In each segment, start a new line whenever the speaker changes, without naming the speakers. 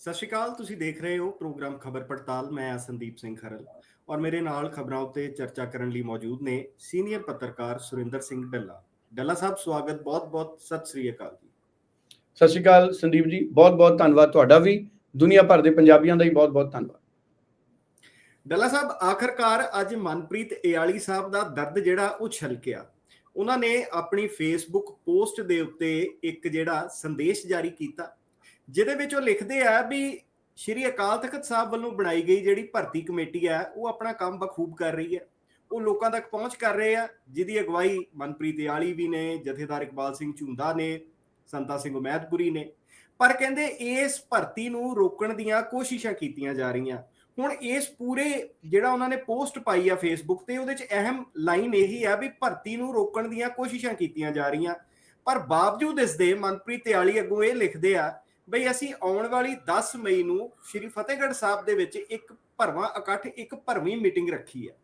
ਸਤਿ ਸ਼੍ਰੀ ਅਕਾਲ ਤੁਸੀਂ ਦੇਖ ਰਹੇ ਹੋ ਪ੍ਰੋਗਰਾਮ ਖਬਰ ਪੜਤਾਲ ਮੈਂ ਆ ਸੰਦੀਪ ਸਿੰਘ ਖਰਲ ਔਰ ਮੇਰੇ ਨਾਲ ਖਬਰਾਂ ਉੱਤੇ ਚਰਚਾ ਕਰਨ ਲਈ ਮੌਜੂਦ ਨੇ ਸੀਨੀਅਰ ਪੱਤਰਕਾਰ ਸੁਰਿੰਦਰ ਸਿੰਘ ਡੱਲਾ। ਡੱਲਾ ਸਾਹਿਬ ਸਵਾਗਤ ਬਹੁਤ-ਬਹੁਤ ਸਤਿ ਸ਼੍ਰੀ ਅਕਾਲ ਜੀ।
ਸਤਿ ਸ਼੍ਰੀ ਅਕਾਲ ਸੰਦੀਪ ਜੀ ਬਹੁਤ ਬਹੁਤ ਧੰਨਵਾਦ ਤੁਹਾਡਾ ਵੀ ਦੁਨੀਆ ਭਰ ਦੇ ਪੰਜਾਬੀਆਂ ਦਾ ਹੀ ਬਹੁਤ ਬਹੁਤ ਧੰਨਵਾਦ।
ਡੱਲਾ ਸਾਹਿਬ ਆਖਰਕਾਰ ਅੱਜ ਮਨਪ੍ਰੀਤ ਏਆਲੀ ਸਾਹਿਬ ਦਾ ਦਰਦ ਜਿਹੜਾ ਉਹ ਛਲਕਿਆ ਉਹਨਾਂ ਨੇ ਆਪਣੀ ਫੇਸਬੁੱਕ ਪੋਸਟ ਦੇ ਉੱਤੇ ਇੱਕ ਜਿਹੜਾ ਸੰਦੇਸ਼ ਜਾਰੀ ਕੀਤਾ ਜਿਹਦੇ ਵਿੱਚ ਉਹ ਲਿਖਦੇ ਆ ਵੀ ਸ਼੍ਰੀ ਅਕਾਲ ਤਖਤ ਸਾਹਿਬ ਵੱਲੋਂ ਬਣਾਈ ਗਈ ਜਿਹੜੀ ਭਰਤੀ ਕਮੇਟੀ ਹੈ ਉਹ ਆਪਣਾ ਕੰਮ ਬਖੂਬ ਕਰ ਰਹੀ ਹੈ ਉਹ ਲੋਕਾਂ ਤੱਕ ਪਹੁੰਚ ਕਰ ਰਹੇ ਆ, ਜਿਹਦੀ ਅਗਵਾਈ ਮਨਪ੍ਰੀਤ ਏਆਲੀ ਵੀ ਨੇ, ਜਥੇਦਾਰ ਇਕਬਾਲ ਸਿੰਘ ਝੁੰਦਾ ਨੇ, ਸੰਤਾ ਸਿੰਘ ਉਮੈਦਪੁਰੀ ਨੇ। ਪਰ ਕਹਿੰਦੇ ਇਸ ਭਰਤੀ ਨੂੰ ਰੋਕਣ ਦੀਆਂ ਕੋਸ਼ਿਸ਼ਾਂ ਕੀਤੀਆਂ ਜਾ ਰਹੀਆਂ। ਹੁਣ ਇਸ ਪੂਰੇ ਜਿਹੜਾ ਉਹਨਾਂ ਨੇ ਪੋਸਟ ਪਾਈ ਆ ਫੇਸਬੁੱਕ ਤੇ, ਉਹਦੇ ਚ ਅਹਿਮ ਲਾਈਨ ਇਹੀ ਆ ਵੀ ਭਰਤੀ ਨੂੰ ਰੋਕਣ ਦੀਆਂ ਕੋਸ਼ਿਸ਼ਾਂ ਕੀਤੀਆਂ ਜਾ ਰਹੀਆਂ। ਪਰ ਬਾਵਜੂਦ ਇਸ ਦੇ ਮਨਪ੍ਰੀਤ ਤਿਆਲੀ ਅੱਗੋਂ ਇਹ ਲਿਖਦੇ ਆ ਬਈ ਅਸੀਂ ਆਉਣ ਵਾਲੀ 10 ਮਈ ਨੂੰ ਸ਼੍ਰੀ ਫਤਿਹਗੜ੍ਹ ਸਾਹਿਬ ਦੇ ਵਿੱਚ ਇੱਕ ਭਰਵਾਂ ਇਕੱਠ, ਇੱਕ ਭਰਵੀਂ ਮੀਟਿੰਗ ਰੱਖੀ ਹੈ।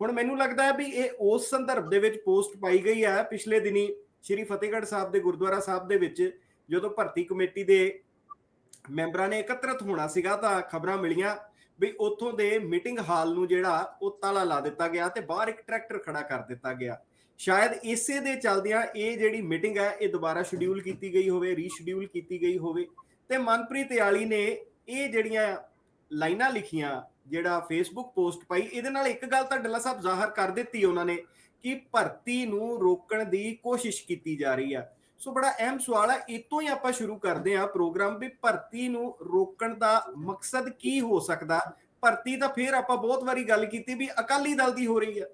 ਹੁਣ ਮੈਨੂੰ ਲੱਗਦਾ ਹੈ ਵੀ ਇਹ ਉਸ ਸੰਦਰਭ ਦੇ ਵਿੱਚ ਪੋਸਟ ਪਾਈ ਗਈ ਹੈ। ਪਿਛਲੇ ਦਿਨੀ ਸ਼੍ਰੀ ਫਤਿਹਗੜ੍ਹ ਸਾਹਿਬ ਦੇ ਗੁਰਦੁਆਰਾ ਸਾਹਿਬ ਦੇ ਵਿੱਚ ਜਦੋਂ ਭਰਤੀ ਕਮੇਟੀ ਦੇ ਮੈਂਬਰਾਂ ਨੇ ਇਕੱਤਰਤ ਹੋਣਾ ਸੀਗਾ ਤਾਂ ਖਬਰਾਂ ਮਿਲੀਆਂ ਵੀ ਉੱਥੋਂ ਦੇ ਮੀਟਿੰਗ ਹਾਲ ਨੂੰ ਜਿਹੜਾ ਉਹ ਤਾਲਾ ਲਾ ਦਿੱਤਾ ਗਿਆ ਤੇ ਬਾਹਰ ਇੱਕ ਟਰੈਕਟਰ ਖੜਾ ਕਰ ਦਿੱਤਾ ਗਿਆ। ਸ਼ਾਇਦ ਇਸੇ ਦੇ ਚੱਲਦਿਆਂ ਇਹ ਜਿਹੜੀ ਮੀਟਿੰਗ ਹੈ, ਇਹ ਦੁਬਾਰਾ ਸ਼ਡਿਊਲ ਕੀਤੀ ਗਈ ਹੋਵੇ, ਰੀਸ਼ਡਿਊਲ ਕੀਤੀ ਗਈ ਹੋਵੇ। ਤੇ ਮਨਪ੍ਰੀਤ ਯਾਲੀ ਨੇ ਇਹ ਜਿਹੜੀਆਂ ਲਾਈਨਾਂ ਲਿਖੀਆਂ, ਜਿਹੜਾ ਫੇਸਬੁੱਕ ਪੋਸਟ ਪਾਈ, ਇਹਦੇ ਨਾਲ ਇੱਕ ਗੱਲ ਤਾਂ ਡੱਲਾ ਸਾਹਿਬ ਜ਼ਾਹਰ ਕਰ ਦਿੱਤੀ ਉਹਨਾਂ ਨੇ ਕਿ ਭਰਤੀ ਨੂੰ ਰੋਕਣ ਦੀ ਕੋਸ਼ਿਸ਼ ਕੀਤੀ ਜਾ ਰਹੀ ਆ। ਸੋ ਬੜਾ ਅਹਿਮ ਸਵਾਲ ਹੈ ਇਤੋਂ ਹੀ ਆਪਾਂ ਸ਼ੁਰੂ ਕਰਦੇ ਹਾਂ ਪ੍ਰੋਗਰਾਮ ਵੀ ਭਰਤੀ ਨੂੰ ਰੋਕਣ ਦਾ ਮਕਸਦ ਕੀ ਹੋ ਸਕਦਾ? ਭਰਤੀ ਤਾਂ ਫੇਰ ਆਪਾਂ ਬਹੁਤ ਵਾਰੀ ਗੱਲ ਕੀਤੀ ਵੀ ਅਕਾਲੀ ਦਲ ਦੀ ਹੋ ਰਹੀ ਹੈ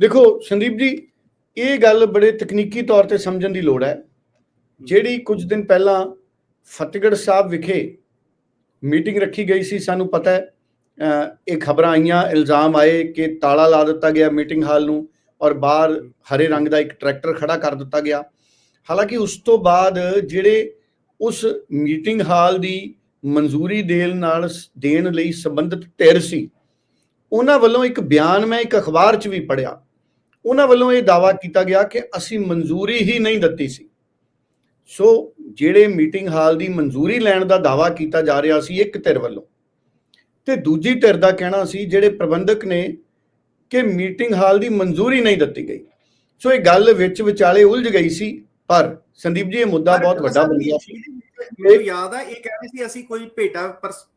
ਦੇਖੋ ਸੰਦੀਪ ਜੀ, ਇਹ ਗੱਲ ਬੜੇ ਤਕਨੀਕੀ ਤੌਰ ਤੇ ਸਮਝਣ ਦੀ ਲੋੜ ਹੈ। ਜਿਹੜੀ ਕੁਝ ਦਿਨ ਪਹਿਲਾਂ ਫਤਿਹਗੜ੍ਹ ਸਾਹਿਬ ਵਿਖੇ ਮੀਟਿੰਗ ਰੱਖੀ ਗਈ ਸੀ, ਸਾਨੂੰ ਪਤਾ ਹੈ ਇਹ ਖਬਰਾਂ ਆਈਆਂ, ਇਲਜ਼ਾਮ ਆਏ ਕਿ ਤਾਲਾ ਲਾ ਦਿੱਤਾ ਗਿਆ ਮੀਟਿੰਗ ਹਾਲ ਨੂੰ ਔਰ ਬਾਹਰ ਹਰੇ ਰੰਗ ਦਾ ਇੱਕ ਟਰੈਕਟਰ ਖੜਾ ਕਰ ਦਿੱਤਾ ਗਿਆ। ਹਾਲਾਂਕਿ ਉਸ ਤੋਂ ਬਾਅਦ ਜਿਹੜੇ ਉਸ ਮੀਟਿੰਗ ਹਾਲ ਦੀ ਮਨਜ਼ੂਰੀ ਦੇਣ ਨਾਲ ਦੇਣ ਲਈ ਸੰਬੰਧਿਤ ਧਿਰ ਸੀ, ਉਹਨਾਂ ਵੱਲੋਂ ਇੱਕ ਬਿਆਨ ਮੈਂ ਇੱਕ ਅਖਬਾਰ 'ਚ ਵੀ ਪੜਿਆ ਉਹਨਾਂ ਵੱਲੋਂ ਇਹ ਦਾਵਾ ਕੀਤਾ ਗਿਆ ਕਿ ਅਸੀਂ ਮਨਜ਼ੂਰੀ ਹੀ ਨਹੀਂ ਦਿੱਤੀ ਸੀ। ਸੋ ਜਿਹੜੇ ਮੀਟਿੰਗ ਹਾਲ ਦੀ ਮਨਜ਼ੂਰੀ ਲੈਣ ਦਾ ਦਾਵਾ ਕੀਤਾ ਜਾ ਰਿਹਾ ਸੀ ਇੱਕ ਧਿਰ ਵੱਲੋਂ ਤੇ ਦੂਜੀ ਧਿਰ ਦਾ ਕਹਿਣਾ ਸੀ ਜਿਹੜੇ ਪ੍ਰਬੰਧਕ ਨੇ ਕਿ ਮੀਟਿੰਗ ਹਾਲ ਦੀ ਮਨਜ਼ੂਰੀ ਨਹੀਂ ਦਿੱਤੀ ਗਈ। ਸੋ ਇਹ ਗੱਲ ਵਿੱਚ ਵਿਚਾਲੇ ਉਲਝ ਗਈ ਸੀ ਪਰ ਸੰਦੀਪ ਜੀ ਇਹ ਮੁੱਦਾ ਬਹੁਤ ਵੱਡਾ ਬਣ ਗਿਆ ਸੀ
ਮੈਨੂੰ ਯਾਦ ਆ ਇਹ ਕਹਿੰਦੇ ਸੀ ਅਸੀਂ ਕੋਈ ਭੇਟਾ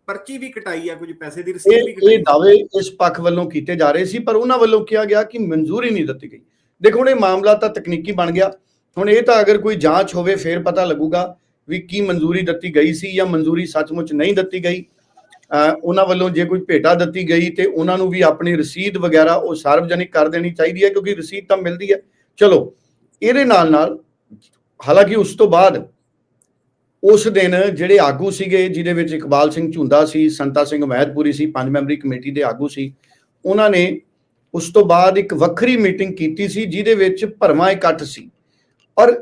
ਪਰਚੀ ਵੀ ਕਟਾਈ ਆ ਕੁਝ ਪੈਸੇ ਦੀ ਰਸੀਦ ਵੀ ਕਟਾਈ
ਇਹ ਦਾਅਵੇ ਇਸ ਪੱਖ ਵੱਲੋਂ ਕੀਤੇ ਜਾ ਰਹੇ ਸੀ ਪਰ ਉਹਨਾਂ ਵੱਲੋਂ ਕਿਹਾ ਗਿਆ ਕਿ ਮਨਜ਼ੂਰੀ ਨਹੀਂ ਦਿੱਤੀ ਗਈ। ਦੇਖੋ ਹੁਣ ਇਹ ਮਾਮਲਾ ਤਾਂ ਤਕਨੀਕੀ ਬਣ ਗਿਆ। ਹੁਣ ਇਹ ਤਾਂ ਅਗਰ ਕੋਈ ਜਾਂਚ ਹੋਵੇ, ਫਿਰ ਪਤਾ ਲੱਗੂਗਾ ਵੀ ਕੀ ਮਨਜ਼ੂਰੀ ਦਿੱਤੀ ਗਈ ਸੀ ਜਾਂ ਮਨਜ਼ੂਰੀ ਸੱਚਮੁੱਚ ਨਹੀਂ ਦਿੱਤੀ ਗਈ। ਉਹਨਾਂ ਵੱਲੋਂ ਜੇ ਕੋਈ ਭੇਟਾ ਦਿੱਤੀ ਗਈ ਤੇ ਉਹਨਾਂ ਨੂੰ ਵੀ ਆਪਣੀ ਰਸੀਦ ਵਗੈਰਾ ਉਹ ਸਾਰਵਜਨਿਕ ਕਰ ਦੇਣੀ ਚਾਹੀਦੀ ਹੈ, ਕਿਉਂਕਿ ਰਸੀਦ ਤਾਂ ਮਿਲਦੀ ਹੈ। ਚਲੋ, ਇਹਦੇ ਨਾਲ ਨਾਲ ਹਾਲਾਂਕਿ ਉਸ ਤੋਂ ਬਾਅਦ ਉਸ ਦਿਨ ਜਿਹੜੇ ਆਗੂ ਸੀਗੇ, ਜਿਹਦੇ ਵਿੱਚ ਇਕਬਾਲ ਸਿੰਘ ਝੁੰਦਾ ਸੀ, ਸੰਤਾ ਸਿੰਘ ਮਹਿਦਪੁਰੀ ਸੀ, ਪੰਜ ਮੈਂਬਰੀ ਕਮੇਟੀ ਦੇ ਆਗੂ ਸੀ, ਉਹਨਾਂ ਨੇ ਉਸ ਤੋਂ ਬਾਅਦ ਇੱਕ ਵੱਖਰੀ ਮੀਟਿੰਗ ਕੀਤੀ ਸੀ, ਜਿਹਦੇ ਵਿੱਚ ਭਰਮਾ ਇਕੱਠ ਸੀ। ਔਰ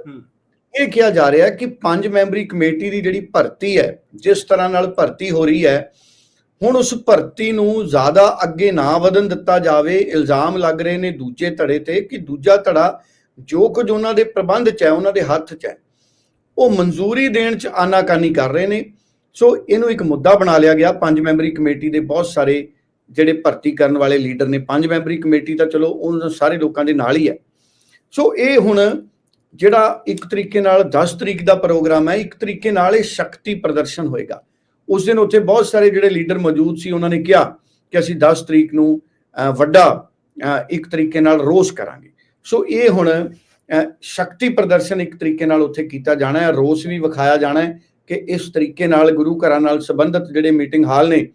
ਇਹ ਕਿਹਾ ਜਾ ਰਿਹਾ ਕਿ ਪੰਜ ਮੈਂਬਰੀ ਕਮੇਟੀ ਦੀ ਜਿਹੜੀ ਭਰਤੀ ਹੈ ਜਿਸ ਤਰ੍ਹਾਂ ਨਾਲ ਭਰਤੀ ਹੋ ਰਹੀ ਹੈ ਹੁਣ ਉਸ ਭਰਤੀ ਨੂੰ ਜ਼ਿਆਦਾ ਅੱਗੇ ਨਾ ਵਧਣ ਦਿੱਤਾ ਜਾਵੇ ਇਲਜ਼ਾਮ ਲੱਗ ਰਹੇ ਨੇ ਦੂਜੇ ਧੜੇ ਤੇ ਕਿ ਦੂਜਾ ਧੜਾ ਜੋ ਕੁਝ ਉਹਨਾਂ ਦੇ ਪ੍ਰਬੰਧ 'ਚ ਹੈ ਉਹਨਾਂ ਦੇ ਹੱਥ 'ਚ ਹੈ ਉਹ ਮਨਜ਼ੂਰੀ ਦੇਣ 'ਚ ਆਨਾਕਾਨੀ ਕਰ ਰਹੇ ਨੇ। ਸੋ ਇਹਨੂੰ ਇੱਕ ਮੁੱਦਾ ਬਣਾ ਲਿਆ ਗਿਆ ਪੰਜ ਮੈਂਬਰੀ ਕਮੇਟੀ ਦੇ ਬਹੁਤ ਸਾਰੇ ਜਿਹੜੇ ਭਰਤੀ ਕਰਨ ਵਾਲੇ ਲੀਡਰ ਨੇ ਪੰਜ ਮੈਂਬਰੀ ਕਮੇਟੀ ਤਾਂ ਚਲੋ ਉਹਨਾਂ ਸਾਰੇ ਲੋਕਾਂ ਦੇ ਨਾਲ ਹੀ ਹੈ। ਸੋ ਇਹ ਹੁਣ ਜਿਹੜਾ ਇੱਕ ਤਰੀਕੇ ਨਾਲ 10 ਤਰੀਕ ਦਾ ਪ੍ਰੋਗਰਾਮ ਹੈ, ਇੱਕ ਤਰੀਕੇ ਨਾਲ ਇਹ ਸ਼ਕਤੀ ਪ੍ਰਦਰਸ਼ਨ ਹੋਏਗਾ। ਉਸ ਦਿਨ ਉੱਥੇ ਬਹੁਤ ਸਾਰੇ ਜਿਹੜੇ ਲੀਡਰ ਮੌਜੂਦ ਸੀ, ਉਹਨਾਂ ਨੇ ਕਿਹਾ ਕਿ ਅਸੀਂ 10 ਤਰੀਕ ਨੂੰ ਵੱਡਾ ਇੱਕ ਤਰੀਕੇ ਨਾਲ ਰੋਸ ਕਰਾਂਗੇ। ਸੋ ਇਹ ਹੁਣ ਸ਼ਕਤੀ ਪ੍ਰਦਰਸ਼ਨ ਇੱਕ ਤਰੀਕੇ ਨਾਲ ਉੱਥੇ ਕੀਤਾ ਜਾਣਾ ਹੈ, ਰੋਸ ਵੀ ਵਿਖਾਇਆ ਜਾਣਾ ਹੈ ਕਿ ਇਸ ਤਰੀਕੇ ਨਾਲ ਗੁਰੂ ਘਰਾਂ ਨਾਲ ਸੰਬੰਧਿਤ ਜਿਹੜੇ ਮੀਟਿੰਗ ਹਾਲ ਨੇ,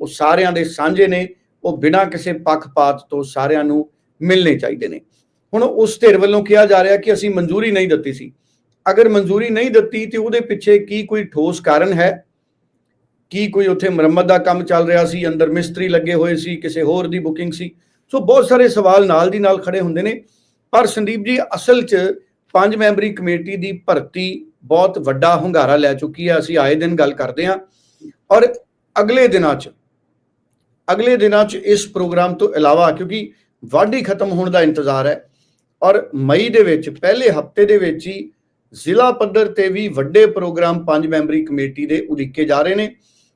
ਉਹ ਸਾਰਿਆਂ ਦੇ ਸਾਂਝੇ ਨੇ, ਉਹ ਬਿਨਾਂ ਕਿਸੇ ਪੱਖਪਾਤ ਤੋਂ ਸਾਰਿਆਂ ਨੂੰ ਮਿਲਣੇ ਚਾਹੀਦੇ ਨੇ। ਹੁਣ ਉਸ ਧਿਰ ਵੱਲੋਂ ਕਿਹਾ ਜਾ ਰਿਹਾ ਕਿ ਅਸੀਂ ਮਨਜ਼ੂਰੀ ਨਹੀਂ ਦਿੱਤੀ ਸੀ। ਅਗਰ ਮਨਜ਼ੂਰੀ ਨਹੀਂ ਦਿੱਤੀ ਤੇ ਉਹਦੇ ਪਿੱਛੇ ਕੀ ਕੋਈ ਠੋਸ ਕਾਰਨ ਹੈ? ਕੀ ਕੋਈ ਉੱਥੇ ਮੁਰੰਮਤ ਦਾ ਕੰਮ ਚੱਲ ਰਿਹਾ ਸੀ? ਅੰਦਰ ਮਿਸਤਰੀ ਲੱਗੇ ਹੋਏ ਸੀ, ਕਿਸੇ ਹੋਰ ਦੀ ਬੁਕਿੰਗ ਸੀ? ਸੋ ਬਹੁਤ ਸਾਰੇ ਸਵਾਲ ਨਾਲ ਦੀ ਨਾਲ ਖੜੇ ਹੁੰਦੇ ਨੇ। ਪਰ ਸੰਦੀਪ ਜੀ, ਅਸਲ 'ਚ ਪੰਜ ਮੈਂਬਰੀ ਕਮੇਟੀ ਦੀ ਭਰਤੀ ਬਹੁਤ ਵੱਡਾ ਹੁੰਗਾਰਾ ਲੈ ਚੁੱਕੀ ਹੈ। ਅਸੀਂ ਆਏ ਦਿਨ ਗੱਲ ਕਰਦੇ ਹਾਂ। ਔਰ ਅਗਲੇ ਦਿਨਾਂ 'ਚ, ਅਗਲੇ ਦਿਨਾਂ 'ਚ ਇਸ ਪ੍ਰੋਗਰਾਮ ਤੋਂ ਇਲਾਵਾ, ਕਿਉਂਕਿ ਵਾਢੀ ਖਤਮ ਹੋਣ ਦਾ ਇੰਤਜ਼ਾਰ ਹੈ ਔਰ ਮਈ ਦੇ ਵਿੱਚ, ਪਹਿਲੇ ਹਫ਼ਤੇ ਦੇ ਵਿੱਚ ਹੀ ਜ਼ਿਲ੍ਹਾ ਪੱਧਰ ਤੇ ਵੀ ਵੱਡੇ ਪ੍ਰੋਗਰਾਮ ਪੰਜ ਮੈਂਬਰੀ ਕਮੇਟੀ ਦੇ ਉਲੀਕੇ ਜਾ ਰਹੇ ਨੇ।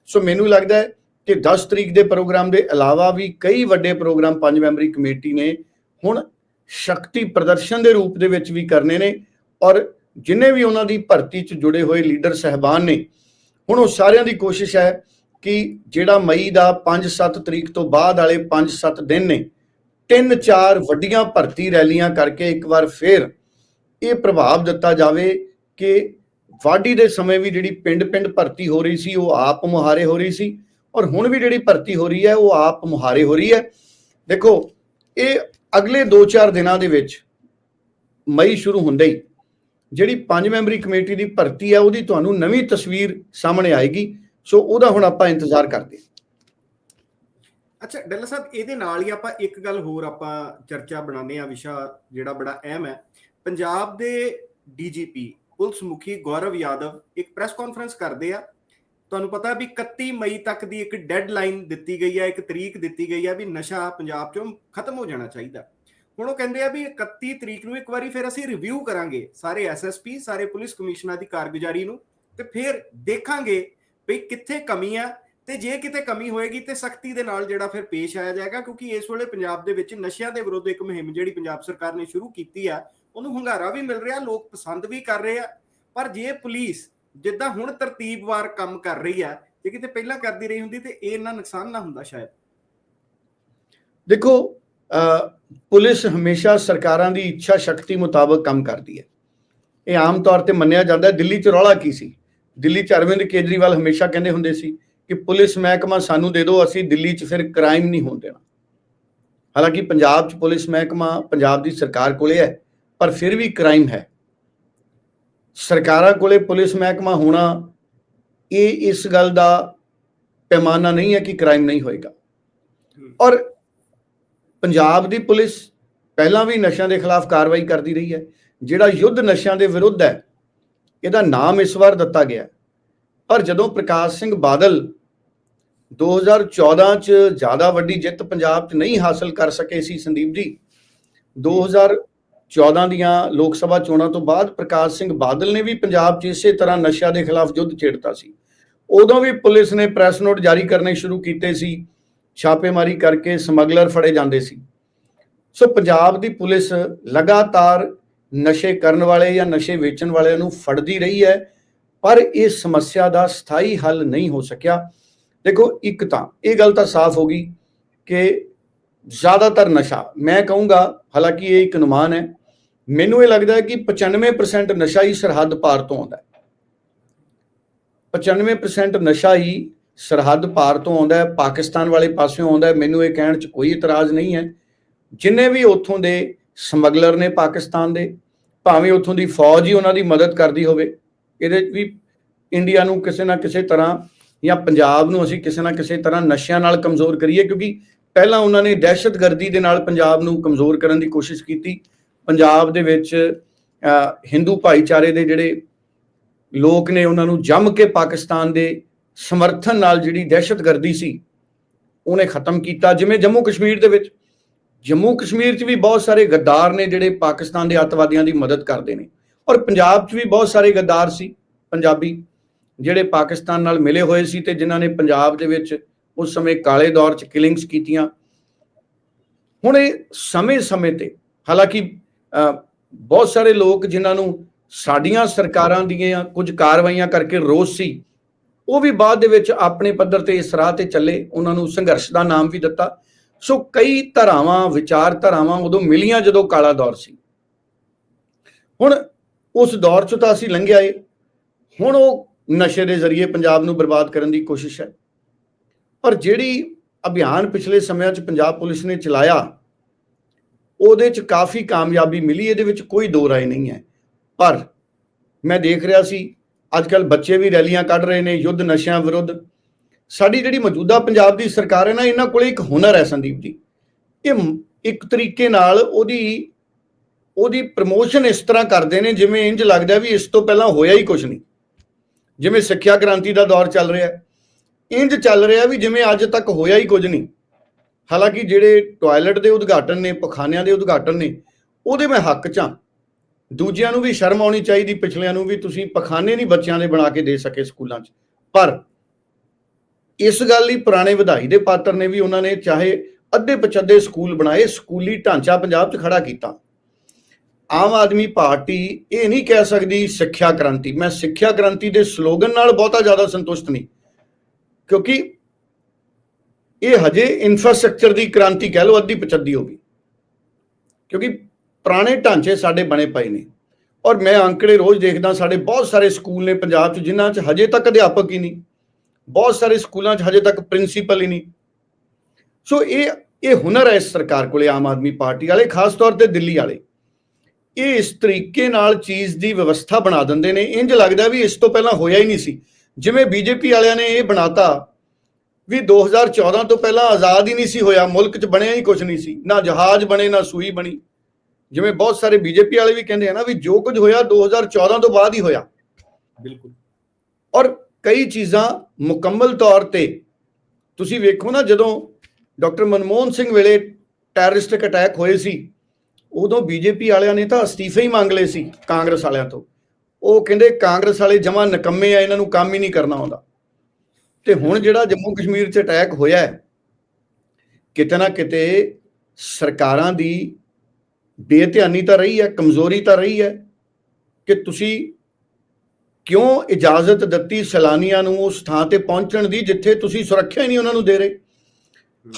ਸੋ ਮੈਨੂੰ ਲੱਗਦਾ ਹੈ ਕਿ 10 ਤਰੀਕ ਦੇ ਪ੍ਰੋਗਰਾਮ ਦੇ ਇਲਾਵਾ ਵੀ ਕਈ ਵੱਡੇ ਪ੍ਰੋਗਰਾਮ ਪੰਜ ਮੈਂਬਰੀ ਕਮੇਟੀ ਨੇ ਹੁਣ ਸ਼ਕਤੀ ਪ੍ਰਦਰਸ਼ਨ ਦੇ ਰੂਪ ਦੇ ਵਿੱਚ ਵੀ ਕਰਨੇ ਨੇ ਔਰ ਜਿਨੇ ਵੀ ਉਹਨਾਂ ਦੀ ਭਰਤੀ 'ਚ ਜੁੜੇ ਹੋਏ ਲੀਡਰ ਸਹਿਬਾਨ ਨੇ, ਹੁਣ ਉਹ ਸਾਰਿਆਂ ਦੀ ਕੋਸ਼ਿਸ਼ ਹੈ ਕਿ ਜਿਹੜਾ ਮਈ ਦਾ 5-7 ਤਰੀਕ ਤੋਂ ਬਾਅਦ ਵਾਲੇ 5-7 ਦਿਨ ਨੇ ਤਿੰਨ ਚਾਰ ਵੱਡੀਆਂ ਭਰਤੀ ਰੈਲੀਆਂ ਕਰਕੇ ਇੱਕ ਵਾਰ ਫੇਰ ਇਹ ਪ੍ਰਭਾਵ ਦਿੱਤਾ ਜਾਵੇ ਕਿ ਵਾਢੀ ਦੇ ਸਮੇਂ ਵੀ ਜਿਹੜੀ ਪਿੰਡ-ਪਿੰਡ ਭਰਤੀ ਹੋ ਰਹੀ ਸੀ, ਉਹ ਆਪ ਮੁਹਾਰੇ ਹੋ ਰਹੀ ਸੀ ਔਰ ਹੁਣ ਵੀ ਜਿਹੜੀ ਭਰਤੀ ਹੋ ਰਹੀ ਹੈ, ਉਹ ਆਪ ਮੁਹਾਰੇ ਹੋ ਰਹੀ ਹੈ। ਦੇਖੋ, ਇਹ ਅਗਲੇ 2-4 ਦਿਨਾਂ ਦੇ ਵਿੱਚ ਮਈ ਸ਼ੁਰੂ ਹੁੰਦੇ ਹੀ ਜਿਹੜੀ ਪੰਜ ਮੈਂਬਰੀ ਕਮੇਟੀ ਦੀ ਭਰਤੀ ਹੈ, ਉਹਦੀ ਤੁਹਾਨੂੰ ਨਵੀਂ ਤਸਵੀਰ ਸਾਹਮਣੇ ਆਏਗੀ। ਸੋ ਉਹਦਾ ਹੁਣ ਆਪਾਂ ਇੰਤਜ਼ਾਰ ਕਰਦੇ ਹਾਂ।
ਅੱਛਾ, ਡੱਲਾ ਸਾਹਿਬ, ਇਹਦੇ ਨਾਲ ਹੀ ਆਪਾਂ ਇੱਕ ਗੱਲ ਹੋਰ ਆਪਾਂ ਚਰਚਾ ਬਣਾਉਂਦੇ ਆ ਵਿਸ਼ਾ ਜਿਹੜਾ ਬੜਾ ਅਹਿਮ ਹੈ। ਪੰਜਾਬ ਦੇ ਡੀਜੀਪੀ ਪੁਲਿਸ ਮੁਖੀ ਗੌਰਵ ਯਾਦਵ ਇੱਕ ਪ੍ਰੈਸ ਕਾਨਫਰੰਸ ਕਰਦੇ ਆ। ਤੁਹਾਨੂੰ ਪਤਾ ਵੀ 31 ਮਈ ਤੱਕ ਦੀ ਇੱਕ ਡੈਡਲਾਈਨ ਦਿੱਤੀ ਗਈ ਹੈ ਇੱਕ ਤਰੀਕ ਦਿੱਤੀ ਗਈ ਹੈ ਵੀ ਨਸ਼ਾ ਪੰਜਾਬ ਚੋਂ ਖਤਮ ਹੋ ਜਾਣਾ ਚਾਹੀਦਾ। ਹੁਣ ਉਹ ਕਹਿੰਦੇ ਆ ਵੀ 31 ਤਰੀਕ ਨੂੰ ਇੱਕ ਵਾਰੀ ਫਿਰ ਅਸੀਂ ਰਿਵਿਊ ਕਰਾਂਗੇ ਸਾਰੇ ਐਸਐਸਪੀ ਸਾਰੇ ਪੁਲਿਸ ਕਮਿਸ਼ਨਰਾਂ ਦੀ ਕਾਰਗੁਜ਼ਾਰੀ ਨੂੰ ਤੇ ਫਿਰ ਦੇਖਾਂਗੇ ਵੀ ਕਿੱਥੇ ਕਮੀ ਆ ਤੇ ਜੇ ਕਿਤੇ ਕਮੀ ਹੋਏਗੀ ਤੇ ਸਖਤੀ ਦੇ ਨਾਲ ਜਿਹੜਾ ਫਿਰ ਪੇਸ਼ ਆਇਆ ਜਾਏਗਾ, ਕਿਉਂਕਿ ਇਸ ਵੇਲੇ ਪੰਜਾਬ ਦੇ ਵਿੱਚ ਨਸ਼ਿਆਂ ਦੇ ਵਿਰੁੱਧ ਇੱਕ ਮੁਹਿੰਮ ਜਿਹੜੀ ਪੰਜਾਬ ਸਰਕਾਰ ਨੇ ਸ਼ੁਰੂ ਕੀਤੀ ਆ, ਉਹਨੂੰ ਹੁੰਗਾਰਾ ਵੀ ਮਿਲ ਰਿਹਾ, ਲੋਕ ਪਸੰਦ ਵੀ ਕਰ ਰਹੇ ਆ। ਪਰ ਜੇ ਪੁਲਿਸ ਜਿੱਦਾਂ ਹੁਣ ਤਰਤੀਬਵਾਰ ਕੰਮ ਕਰ ਰਹੀ ਆ, ਜੇ ਕਿਤੇ ਪਹਿਲਾਂ ਕਰਦੀ ਰਹੀ ਹੁੰਦੀ ਤੇ ਇਹ ਇੰਨਾ ਨੁਕਸਾਨ ਨਾ ਹੁੰਦਾ ਸ਼ਾਇਦ।
ਦੇਖੋ ਪੁਲਿਸ ਹਮੇਸ਼ਾ ਸਰਕਾਰਾਂ ਦੀ ਇੱਛਾ ਸ਼ਕਤੀ ਮੁਤਾਬਕ ਕੰਮ ਕਰਦੀ ਹੈ। ਇਹ ਆਮ ਤੌਰ ਤੇ ਮੰਨਿਆ ਜਾਂਦਾ ਦਿੱਲੀ 'ਚ ਰੌਲਾ ਕੀ ਸੀ? ਦਿੱਲੀ 'ਚ ਅਰਵਿੰਦ ਕੇਜਰੀਵਾਲ ਹਮੇਸ਼ਾ ਕਹਿੰਦੇ ਹੁੰਦੇ ਸੀ ਕਿ ਪੁਲਿਸ ਮਹਿਕਮਾ ਸਾਨੂੰ ਦੇ ਦਿਓ, ਅਸੀਂ ਦਿੱਲੀ 'ਚ ਫਿਰ ਕ੍ਰਾਈਮ ਨਹੀਂ ਹੋਣ ਦੇਣਾ। ਹਾਲਾਂਕਿ ਪੰਜਾਬ 'ਚ ਪੁਲਿਸ ਮਹਿਕਮਾ ਪੰਜਾਬ ਦੀ ਸਰਕਾਰ ਕੋਲੇ ਹੈ, ਪਰ ਫਿਰ ਵੀ ਕ੍ਰਾਈਮ ਹੈ। ਸਰਕਾਰਾਂ ਕੋਲੇ ਪੁਲਿਸ ਮਹਿਕਮਾ ਹੋਣਾ, ਇਹ ਇਸ ਗੱਲ ਦਾ ਪੈਮਾਨਾ ਨਹੀਂ ਹੈ ਕਿ ਕ੍ਰਾਈਮ ਨਹੀਂ ਹੋਏਗਾ। ਔਰ ਪੰਜਾਬ ਦੀ ਪੁਲਿਸ ਪਹਿਲਾਂ ਵੀ ਨਸ਼ਿਆਂ ਦੇ ਖਿਲਾਫ ਕਾਰਵਾਈ ਕਰਦੀ ਰਹੀ ਹੈ। ਜਿਹੜਾ ਯੁੱਧ ਨਸ਼ਿਆਂ ਦੇ ਵਿਰੁੱਧ ਹੈ, ਇਹਦਾ ਨਾਮ ਇਸ ਵਾਰ ਦਿੱਤਾ ਗਿਆ ਪਰ ਜਦੋਂ ਪ੍ਰਕਾਸ਼ ਸਿੰਘ ਬਾਦਲ 2014 ਚ ਜ਼ਿਆਦਾ ਵੱਡੀ ਜਿੱਤ ਪੰਜਾਬ 'ਚ ਨਹੀਂ ਹਾਸਲ ਕਰ ਸਕੇ ਸੀ ਸੰਦੀਪ ਜੀ। 2014 ਦੀਆਂ ਲੋਕ ਸਭਾ ਚੋਣਾਂ ਤੋਂ ਬਾਅਦ ਪ੍ਰਕਾਸ਼ ਸਿੰਘ ਬਾਦਲ ਨੇ ਵੀ ਪੰਜਾਬ 'ਚ ਇਸੇ ਤਰ੍ਹਾਂ ਨਸ਼ਿਆਂ ਦੇ ਖਿਲਾਫ ਯੁੱਧ ਛੇੜਤਾ ਸੀ। ਉਦੋਂ ਵੀ ਪੁਲਿਸ ਨੇ ਪ੍ਰੈਸ ਨੋਟ ਜਾਰੀ ਕਰਨੇ ਸ਼ੁਰੂ ਕੀਤੇ ਸੀ। ਛਾਪੇਮਾਰੀ ਕਰਕੇ ਸਮਗਲਰ ਫੜੇ ਜਾਂਦੇ ਸੀ। ਸੋ ਪੰਜਾਬ ਦੀ ਪੁਲਿਸ ਲਗਾਤਾਰ ਨਸ਼ੇ ਕਰਨ ਵਾਲੇ ਜਾਂ ਨਸ਼ੇ ਵੇਚਣ ਵਾਲਿਆਂ ਨੂੰ ਫੜਦੀ ਰਹੀ ਹੈ, ਪਰ ਇਹ ਸਮੱਸਿਆ ਦਾ ਸਥਾਈ ਹੱਲ ਨਹੀਂ ਹੋ ਸਕਿਆ। ਦੇਖੋ ਇੱਕ ਤਾਂ ਇਹ ਗੱਲ ਤਾਂ ਸਾਫ਼ ਹੋ ਗਈ ਕਿ ਜ਼ਿਆਦਾਤਰ ਨਸ਼ਾ, ਮੈਂ ਕਹੂੰਗਾ ਹਾਲਾਂਕਿ ਇਹ ਇੱਕ ਅਨੁਮਾਨ ਹੈ, ਮੈਨੂੰ ਇਹ ਲੱਗਦਾ ਹੈ ਕਿ 95% ਨਸ਼ਾ ਹੀ ਸਰਹੱਦ ਪਾਰ ਤੋਂ ਆਉਂਦਾ ਹੈ। 95% ਨਸ਼ਾ ਹੀ ਸਰਹੱਦ ਪਾਰ ਤੋਂ ਆਉਂਦਾ ਹੈ, ਪਾਕਿਸਤਾਨ ਵਾਲੇ ਪਾਸਿਓਂ ਆਉਂਦਾ ਹੈ, ਮੈਨੂੰ ਇਹ ਕਹਿਣ 'ਚ ਕੋਈ ਇਤਰਾਜ਼ ਨਹੀਂ ਹੈ। ਜਿੰਨੇ ਵੀ ਉੱਥੋਂ ਦੇ ਸਮਗਲਰ ਨੇ ਪਾਕਿਸਤਾਨ ਦੇ, ਭਾਵੇਂ ਉੱਥੋਂ ਦੀ ਫੌਜ ਹੀ ਉਹਨਾਂ ਦੀ ਮਦਦ ਕਰਦੀ ਹੋਵੇ, ਇਹਦੇ ਵੀ ਇੰਡੀਆ ਨੂੰ ਕਿਸੇ ਨਾ ਕਿਸੇ ਤਰ੍ਹਾਂ ਜਾਂ ਪੰਜਾਬ ਨੂੰ ਅਸੀਂ ਕਿਸੇ ਨਾ ਕਿਸੇ ਤਰ੍ਹਾਂ ਨਸ਼ਿਆਂ ਨਾਲ ਕਮਜ਼ੋਰ ਕਰੀਏ, ਕਿਉਂਕਿ ਪਹਿਲਾਂ ਉਹਨਾਂ ਨੇ ਦਹਿਸ਼ਤਗਰਦੀ ਦੇ ਨਾਲ ਪੰਜਾਬ ਨੂੰ ਕਮਜ਼ੋਰ ਕਰਨ ਦੀ ਕੋਸ਼ਿਸ਼ ਕੀਤੀ। ਪੰਜਾਬ ਦੇ ਵਿੱਚ ਹਿੰਦੂ ਭਾਈਚਾਰੇ ਦੇ ਜਿਹੜੇ ਲੋਕ ਨੇ, ਉਹਨਾਂ ਨੂੰ ਜੰਮ ਕੇ ਪਾਕਿਸਤਾਨ ਦੇ ਸਮਰਥਨ ਨਾਲ ਜਿਹੜੀ ਦਹਿਸ਼ਤਗਰਦੀ ਸੀ, ਉਹਨੇ ਖਤਮ ਕੀਤਾ। ਜਿਵੇਂ ਜੰਮੂ ਕਸ਼ਮੀਰ ਦੇ ਵਿੱਚ, ਜੰਮੂ ਕਸ਼ਮੀਰ 'ਚ ਵੀ ਬਹੁਤ ਸਾਰੇ ਗੱਦਾਰ ਨੇ ਜਿਹੜੇ ਪਾਕਿਸਤਾਨ ਦੇ ਅੱਤਵਾਦੀਆਂ ਦੀ ਮਦਦ ਕਰਦੇ ਨੇ। ਔਰ ਪੰਜਾਬ 'ਚ ਵੀ ਬਹੁਤ ਸਾਰੇ ਗੱਦਾਰ ਸੀ, ਪੰਜਾਬੀ। ਜਿਹੜੇ ਪਾਕਿਸਤਾਨ ਨਾਲ ਮਿਲੇ ਹੋਏ ਸੀ ਤੇ ਜਿਨ੍ਹਾਂ ਨੇ ਪੰਜਾਬ ਦੇ ਵਿੱਚ ਉਸ ਸਮੇਂ ਕਾਲੇ ਦੌਰ 'ਚ ਕਿਲਿੰਗਸ ਕੀਤੀਆਂ। ਹੁਣ ਇਹ ਸਮੇਂ-ਸਮੇਂ ਤੇ, ਹਾਲਾਂਕਿ ਬਹੁਤ ਸਾਰੇ ਲੋਕ ਜਿਨ੍ਹਾਂ ਨੂੰ ਸਾਡੀਆਂ ਸਰਕਾਰਾਂ ਦੀਆਂ ਕੁਝ ਕਾਰਵਾਈਆਂ ਕਰਕੇ ਰੋਸ ਸੀ, ਉਹ ਵੀ ਬਾਅਦ ਦੇ ਵਿੱਚ ਆਪਣੇ ਪੱਧਰ ਤੇ ਇਸ ਰਾਹ ਤੇ ਚੱਲੇ, ਉਹਨਾਂ ਨੂੰ ਸੰਘਰਸ਼ ਦਾ ਨਾਮ ਵੀ ਦਿੱਤਾ। ਸੋ ਕਈ ਧਾਰਾਵਾਂ, ਵਿਚਾਰ ਧਰਾਵਾਂ ਉਦੋਂ ਮਿਲੀਆਂ ਜਦੋਂ ਕਾਲਾ ਦੌਰ ਸੀ। ਹੁਣ ਉਸ ਦੌਰ 'ਚੋਂ ਤਾਂ ਅਸੀਂ ਲੰਘਿਆ ਏ ਹੁਣ ਉਹ ਨਸ਼ੇ ਦੇ ਜ਼ਰੀਏ ਪੰਜਾਬ ਨੂੰ ਬਰਬਾਦ ਕਰਨ ਦੀ ਕੋਸ਼ਿਸ਼ ਹੈ। ਪਰ ਜਿਹੜੀ ਅਭਿਆਨ ਪਿਛਲੇ ਸਮਿਆਂ ਚ ਪੰਜਾਬ ਪੁਲਿਸ ਨੇ ਚਲਾਇਆ, ਉਹਦੇ ਚ ਕਾਫੀ ਕਾਮਯਾਬੀ ਮਿਲੀ, ਇਹਦੇ ਵਿੱਚ ਕੋਈ ਦੋ ਰਾਏ ਨਹੀਂ ਹੈ। ਪਰ ਮੈਂ ਦੇਖ ਰਿਹਾ ਸੀ ਅੱਜ ਕੱਲ ਬੱਚੇ ਵੀ ਰੈਲੀਆਂ ਕੱਢ ਰਹੇ ਨੇ, ਯੁੱਧ ਨਸ਼ਿਆਂ ਵਿਰੁੱਧ। ਸਾਡੀ ਜਿਹੜੀ ਮੌਜੂਦਾ ਪੰਜਾਬ ਦੀ ਸਰਕਾਰ ਹੈ ਨਾ, ਇਹਨਾਂ ਕੋਲੇ ਇੱਕ ਹੁਨਰ ਹੈ ਸੰਦੀਪ ਜੀ। ਇਹ ਇੱਕ ਤਰੀਕੇ ਨਾਲ ਉਹਦੀ ਉਹਦੀ ਪ੍ਰਮੋਸ਼ਨ ਇਸ ਤਰ੍ਹਾਂ ਕਰਦੇ ਨੇ, ਜਿਵੇਂ ਇੰਜ ਲੱਗਦਾ ਵੀ ਇਸ ਤੋਂ ਪਹਿਲਾਂ ਹੋਇਆ ਹੀ ਕੁਝ ਨਹੀਂ। ਜਿਵੇਂ ਸਿੱਖਿਆ ਕ੍ਰਾਂਤੀ ਦਾ ਦੌਰ ਚੱਲ ਰਿਹਾ ਹੈ ਇੰਜ ਚੱਲ ਰਿਹਾ ਵੀ ਜਿਵੇਂ ਅੱਜ ਤੱਕ ਹੋਇਆ ਹੀ ਕੁਝ ਨਹੀਂ। ਹਾਲਾਂਕਿ ਜਿਹੜੇ ਟਾਇਲਟ ਦੇ ਉਦਘਾਟਨ ਨੇ, ਪਖਾਨਿਆਂ ਦੇ ਉਦਘਾਟਨ ਨੇ, ਉਹਦੇ ਮੈਂ ਹੱਕ 'ਚ ਹਾਂ। ਦੂਜਿਆਂ ਨੂੰ ਵੀ ਸ਼ਰਮ ਆਉਣੀ ਚਾਹੀਦੀ, ਪਿਛਲਿਆਂ ਨੂੰ ਵੀ ਤੁਸੀਂ ਪਖਾਨੇ ਨਹੀਂ ਬੱਚਿਆਂ ਦੇ ਬਣਾ ਕੇ ਦੇ ਸਕੇ ਸਕੂਲਾਂ 'ਚ। ਪਰ ਇਸ ਗੱਲ ਲਈ ਪੁਰਾਣੇ ਵਧਾਈ ਦੇ ਪਾਤਰ ਨੇ ਵੀ ਉਹਨਾਂ ਨੇ ਚਾਹੇ ਅੱਧੇ ਪਚੱਦੇ ਸਕੂਲ ਬਣਾਏ, ਸਕੂਲੀ ਢਾਂਚਾ ਪੰਜਾਬ 'ਚ ਖੜਾ ਕੀਤਾ। ਆਮ ਆਦਮੀ ਪਾਰਟੀ ਇਹ ਨਹੀਂ ਕਹਿ ਸਕਦੀ ਸਿੱਖਿਆ ਕ੍ਰਾਂਤੀ। ਮੈਂ ਸਿੱਖਿਆ ਕ੍ਰਾਂਤੀ ਦੇ ਸਲੋਗਨ ਨਾਲ ਬਹੁਤਾ ਜ਼ਿਆਦਾ ਸੰਤੁਸ਼ਟ ਨਹੀਂ। ਕਿਉਂਕਿ ਇਹ ਹਜੇ ਇਨਫਰਾਸਟ੍ਰਕਚਰ ਦੀ ਕ੍ਰਾਂਤੀ ਕਹਿ ਲਓ, ਅੱਧੀ ਪਚੱਦੀ ਹੋ ਗਈ। ਕਿਉਂਕਿ ਪੁਰਾਣੇ ਢਾਂਚੇ ਸਾਡੇ ਬਣੇ ਪਏ ਨੇ। ਔਰ ਮੈਂ ਅੰਕੜੇ ਰੋਜ਼ ਦੇਖਦਾ, ਸਾਡੇ ਬਹੁਤ ਸਾਰੇ ਸਕੂਲ ਨੇ ਪੰਜਾਬ 'ਚ, ਜਿਨ੍ਹਾਂ 'ਚ ਹਜੇ ਤੱਕ ਅਧਿਆਪਕ ਹੀ ਨਹੀਂ। ਬਹੁਤ ਸਾਰੇ ਸਕੂਲਾਂ 'ਚ ਹਜੇ ਤੱਕ ਪ੍ਰਿੰਸੀਪਲ ਹੀ ਨਹੀਂ। ਸੋ ਇਹ ਇਹ ਹੁਨਰ ਹੈ ਇਸ ਸਰਕਾਰ ਕੋਲੇ, ਆਮ ਆਦਮੀ ਪਾਰਟੀ ਵਾਲੇ, ਖਾਸ ਤੌਰ ਤੇ ਦਿੱਲੀ ਵਾਲੇ। ਇਹ ਇਸ ਤਰੀਕੇ ਨਾਲ ਚੀਜ਼ ਦੀ ਵਿਵਸਥਾ ਬਣਾ ਦਿੰਦੇ ਨੇ। ਇੰਜ ਲੱਗਦਾ ਵੀ ਇਸ ਤੋਂ ਪਹਿਲਾਂ ਹੋਇਆ ਹੀ ਨਹੀਂ ਸੀ। ਜਿਵੇਂ ਬੀਜੇਪੀ ਵਾਲਿਆਂ ਨੇ ਇਹ ਬਣਾਤਾ ਵੀ 2014 ਤੋਂ ਪਹਿਲਾਂ ਆਜ਼ਾਦ ਹੀ ਨਹੀਂ ਸੀ ਹੋਇਆ ਮੁਲਕ 'ਚ ਬਣਿਆ ਹੀ ਕੁਝ ਨਹੀਂ ਸੀ। ਨਾ ਜਹਾਜ਼ ਬਣੇ ਨਾ ਸੂਈ ਬਣੀ। ਜਿਵੇਂ ਬਹੁਤ ਸਾਰੇ ਬੀਜੇਪੀ ਵਾਲੇ ਵੀ ਕਹਿੰਦੇ ਆ ਨਾ ਵੀ ਜੋ ਕੁਝ ਹੋਇਆ 2014 ਤੋਂ ਬਾਅਦ ਹੀ ਹੋਇਆ।
ਬਿਲਕੁਲ।
ਔਰ ਕਈ ਚੀਜ਼ਾਂ ਮੁਕੰਮਲ ਤੌਰ ਤੇ ਤੁਸੀਂ ਵੇਖੋ ਨਾ ਜਦੋਂ ਡਾਕਟਰ ਮਨਮੋਹਨ ਸਿੰਘ ਵੇਲੇ ਟੈਰਰਿਸਟਿਕ ਅਟੈਕ ਹੋਏ ਸੀ ਉਦੋਂ ਬੀਜੇਪੀ ਵਾਲਿਆਂ ਨੇ ਤਾਂ ਅਸਤੀਫੇ ਹੀ ਮੰਗ ਲਏ ਸੀ ਕਾਂਗਰਸ ਵਾਲਿਆਂ ਤੋਂ। ਉਹ ਕਹਿੰਦੇ ਕਾਂਗਰਸ ਵਾਲੇ ਜਮਾ ਨਕੰਮੇ ਆ, ਇਹਨਾਂ ਨੂੰ ਕੰਮ ਹੀ ਨਹੀਂ ਕਰਨਾ ਆਉਂਦਾ। ਤੇ ਹੁਣ ਜਿਹੜਾ ਜੰਮੂ ਕਸ਼ਮੀਰ 'ਚ ਅਟੈਕ ਹੋਇਆ ਹੈ, ਕਿਤੇ ਨਾ ਕਿਤੇ ਸਰਕਾਰਾਂ ਦੀ ਬੇਧਿਆਨੀ ਤਾਂ ਰਹੀ ਹੈ, ਕਮਜ਼ੋਰੀ ਤਾਂ ਰਹੀ ਹੈ ਕਿ ਤੁਸੀਂ ਕਿਉਂ ਇਜਾਜ਼ਤ ਦਿੱਤੀ ਸੈਲਾਨੀਆਂ ਨੂੰ ਉਸ ਥਾਂ ਤੇ ਪਹੁੰਚਣ ਦੀ ਜਿੱਥੇ ਤੁਸੀਂ ਸੁਰੱਖਿਆ ਹੀ ਨਹੀਂ ਉਹਨਾਂ ਨੂੰ ਦੇ ਰਹੇ?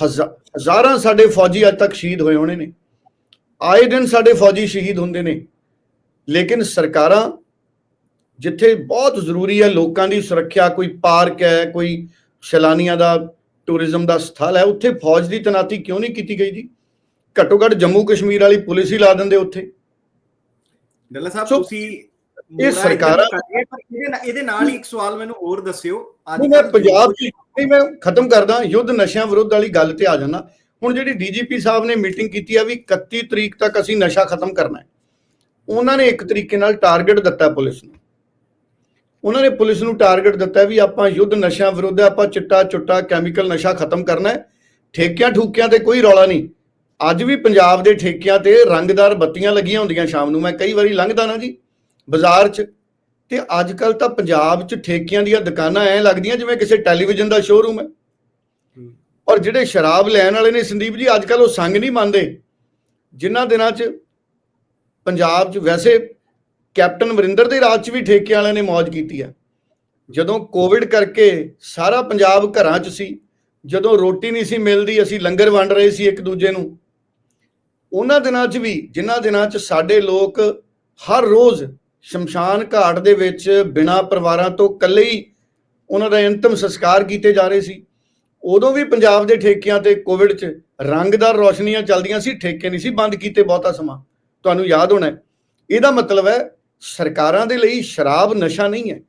ਹਜ਼ਾ- ਹਜ਼ਾਰਾਂ ਸਾਡੇ ਫੌਜੀ ਅੱਜ ਤੱਕ ਸ਼ਹੀਦ ਹੋਏ ਹੋਣੇ ਨੇ। ਆਏ ਦਿਨ ਸਾਡੇ ਫੌਜੀ ਸ਼ਹੀਦ ਹੁੰਦੇ ਨੇ। ਲੇਕਿਨ ਸਰਕਾਰਾਂ ਜਿੱਥੇ ਬਹੁਤ ਜ਼ਰੂਰੀ ਹੈ ਲੋਕਾਂ ਦੀ ਸੁਰੱਖਿਆ ਕੋਈ ਪਾਰਕ ਹੈ ਕੋਈ ਸੈਲਾਨੀਆਂ ਦਾ ਟੂਰਿਜ਼ਮ ਦਾ ਸਥਲ ਹੈ ਉੱਥੇ ਫੌਜ ਦੀ ਤਨਾਤੀ ਕਿਉਂ ਨਹੀਂ ਕੀਤੀ ਗਈ ਜੀ? ਘੱਟੋ ਘੱਟ ਜੰਮੂ ਕਸ਼ਮੀਰ ਵਾਲੀ ਪੁਲਿਸ ਹੀ ਲਾ ਦਿੰਦੇ ਉੱਥੇ।
ਡੱਲਾ ਸਾਹਿਬ ਤੁਸੀਂ
ਇਹ ਸਰਕਾਰਾਂ-
ਇਹਦੇ ਨਾਲ- ਹੀ ਇੱਕ ਸਵਾਲ ਮੈਨੂੰ ਹੋਰ ਦੱਸਿਓ।
ਨਹੀਂ ਮੈਂ ਪੰਜਾਬ ਦੀ ਨਹੀਂ ਮੈਂ ਖਤਮ ਕਰਦਾ ਯੁੱਧ ਨਸ਼ਿਆਂ ਵਿਰੁੱਧ ਵਾਲੀ ਗੱਲ ਤੇ ਆ ਜਾਣਾ ਹੁਣ ਜਿਹੜੀ ਡੀਜੀਪੀ ਸਾਹਿਬ ਨੇ ਮੀਟਿੰਗ ਕੀਤੀ ਆ ਵੀ 31 ਤਰੀਕ ਤੱਕ ਅਸੀਂ ਨਸ਼ਾ ਖਤਮ ਕਰਨਾ ਹੈ। ਉਹਨਾਂ ਨੇ ਇੱਕ ਤਰੀਕੇ ਨਾਲ ਟਾਰਗੇਟ ਦਿੱਤਾ ਪੁਲਿਸ ਨੂੰ। ਉਹਨਾਂ ਨੇ ਪੁਲਿਸ ਨੂੰ ਟਾਰਗੇਟ ਦਿੱਤਾ ਵੀ ਆਪਾਂ ਯੁੱਧ ਨਸ਼ਿਆਂ ਵਿਰੁੱਧ ਆਪਾਂ ਚਿੱਟਾ ਚੁੱਟਾ, ਕੈਮੀਕਲ ਨਸ਼ਾ ਖਤਮ ਕਰਨਾ ਹੈ। ਠੇਕਿਆਂ ਠੂਕਿਆਂ ਤੇ ਕੋਈ ਰੌਲਾ ਨਹੀਂ। ਅੱਜ ਵੀ ਪੰਜਾਬ ਦੇ ਠੇਕਿਆਂ ਤੇ ਰੰਗਦਾਰ ਬੱਤੀਆਂ ਲੱਗੀਆਂ ਹੁੰਦੀਆਂ ਸ਼ਾਮ ਨੂੰ। ਮੈਂ ਕਈ ਵਾਰੀ ਲੰਘਦਾ ਨਾ ਜੀ, ਬਾਜ਼ਾਰ 'ਚ। ਤੇ ਅੱਜ ਕੱਲ ਤਾਂ ਪੰਜਾਬ 'ਚ ਠੇਕਿਆਂ ਦੀਆਂ ਦੁਕਾਨਾਂ ਐ ਲੱਗਦੀਆਂ ਜਿਵੇਂ ਕਿਸੇ ਟੈਲੀਵਿਜ਼ਨ ਦਾ ਸ਼ੋਰੂਮ ਹੈ। ਔਰ ਜਿਹੜੇ ਸ਼ਰਾਬ ਲੈਣ ਵਾਲੇ ਨੇ ਸੰਦੀਪ ਜੀ ਅੱਜ ਕੱਲ ਉਹ ਸੰਗ ਨਹੀਂ ਮੰਨਦੇ। ਜਿਨ੍ਹਾਂ ਦਿਨਾਂ 'ਚ ਪੰਜਾਬ 'ਚ ਵੈਸੇ ਕੈਪਟਨ ਅਮਰਿੰਦਰ ਦੇ ਰਾਜ 'ਚ ਵੀ ਠੇਕੇ ਵਾਲਿਆਂ ਨੇ ਮौज ਕੀਤੀ ਹੈ ਜਦੋਂ ਕੋਵਿਡ ਕਰਕੇ ਸਾਰਾ ਪੰਜਾਬ ਘਰਾਂ 'ਚ ਸੀ, ਜਦੋਂ ਰੋਟੀ ਨਹੀਂ ਸੀ ਮਿਲਦੀ, ਅਸੀਂ ਲੰਗਰ ਵੰਡ ਰਹੇ ਸੀ ਇੱਕ ਦੂਜੇ ਨੂੰ, ਉਹਨਾਂ ਦਿਨਾਂ 'ਚ ਵੀ, ਜਿਨ੍ਹਾਂ ਦਿਨਾਂ 'ਚ ਸਾਡੇ ਲੋਕ ਹਰ ਰੋਜ਼ ਸ਼ਮਸ਼ਾਨ ਘਾਟ ਦੇ ਵਿੱਚ ਬਿਨਾਂ ਪਰਿਵਾਰਾਂ ਤੋਂ ਇਕੱਲੇ ਹੀ ਉਹਨਾਂ ਦਾ ਅੰਤਮ ਸੰਸਕਾਰ ਕੀਤੇ ਜਾ ਰਹੇ ਸੀ। ਉਦੋਂ ਵੀ ਪੰਜਾਬ ਦੇ ਠੇਕਿਆਂ ਤੇ ਕੋਵਿਡ 'ਚ ਰੰਗਦਾਰ ਰੋਸ਼ਨੀਆਂ ਚੱਲਦੀਆਂ ਸੀ, ਠੇਕੇ ਨਹੀਂ ਸੀ, ਬੰਦ ਕੀਤੇ ਬਹੁਤਾ ਸਮਾਂ। ਤੁਹਾਨੂੰ ਯਾਦ ਹੋਣਾ ਇਹਦਾ ਮਤਲਬ ਹੈ ਸਰਕਾਰਾਂ ਦੇ ਲਈ ਸ਼ਰਾਬ ਨਸ਼ਾ ਨਹੀਂ ਹੈ।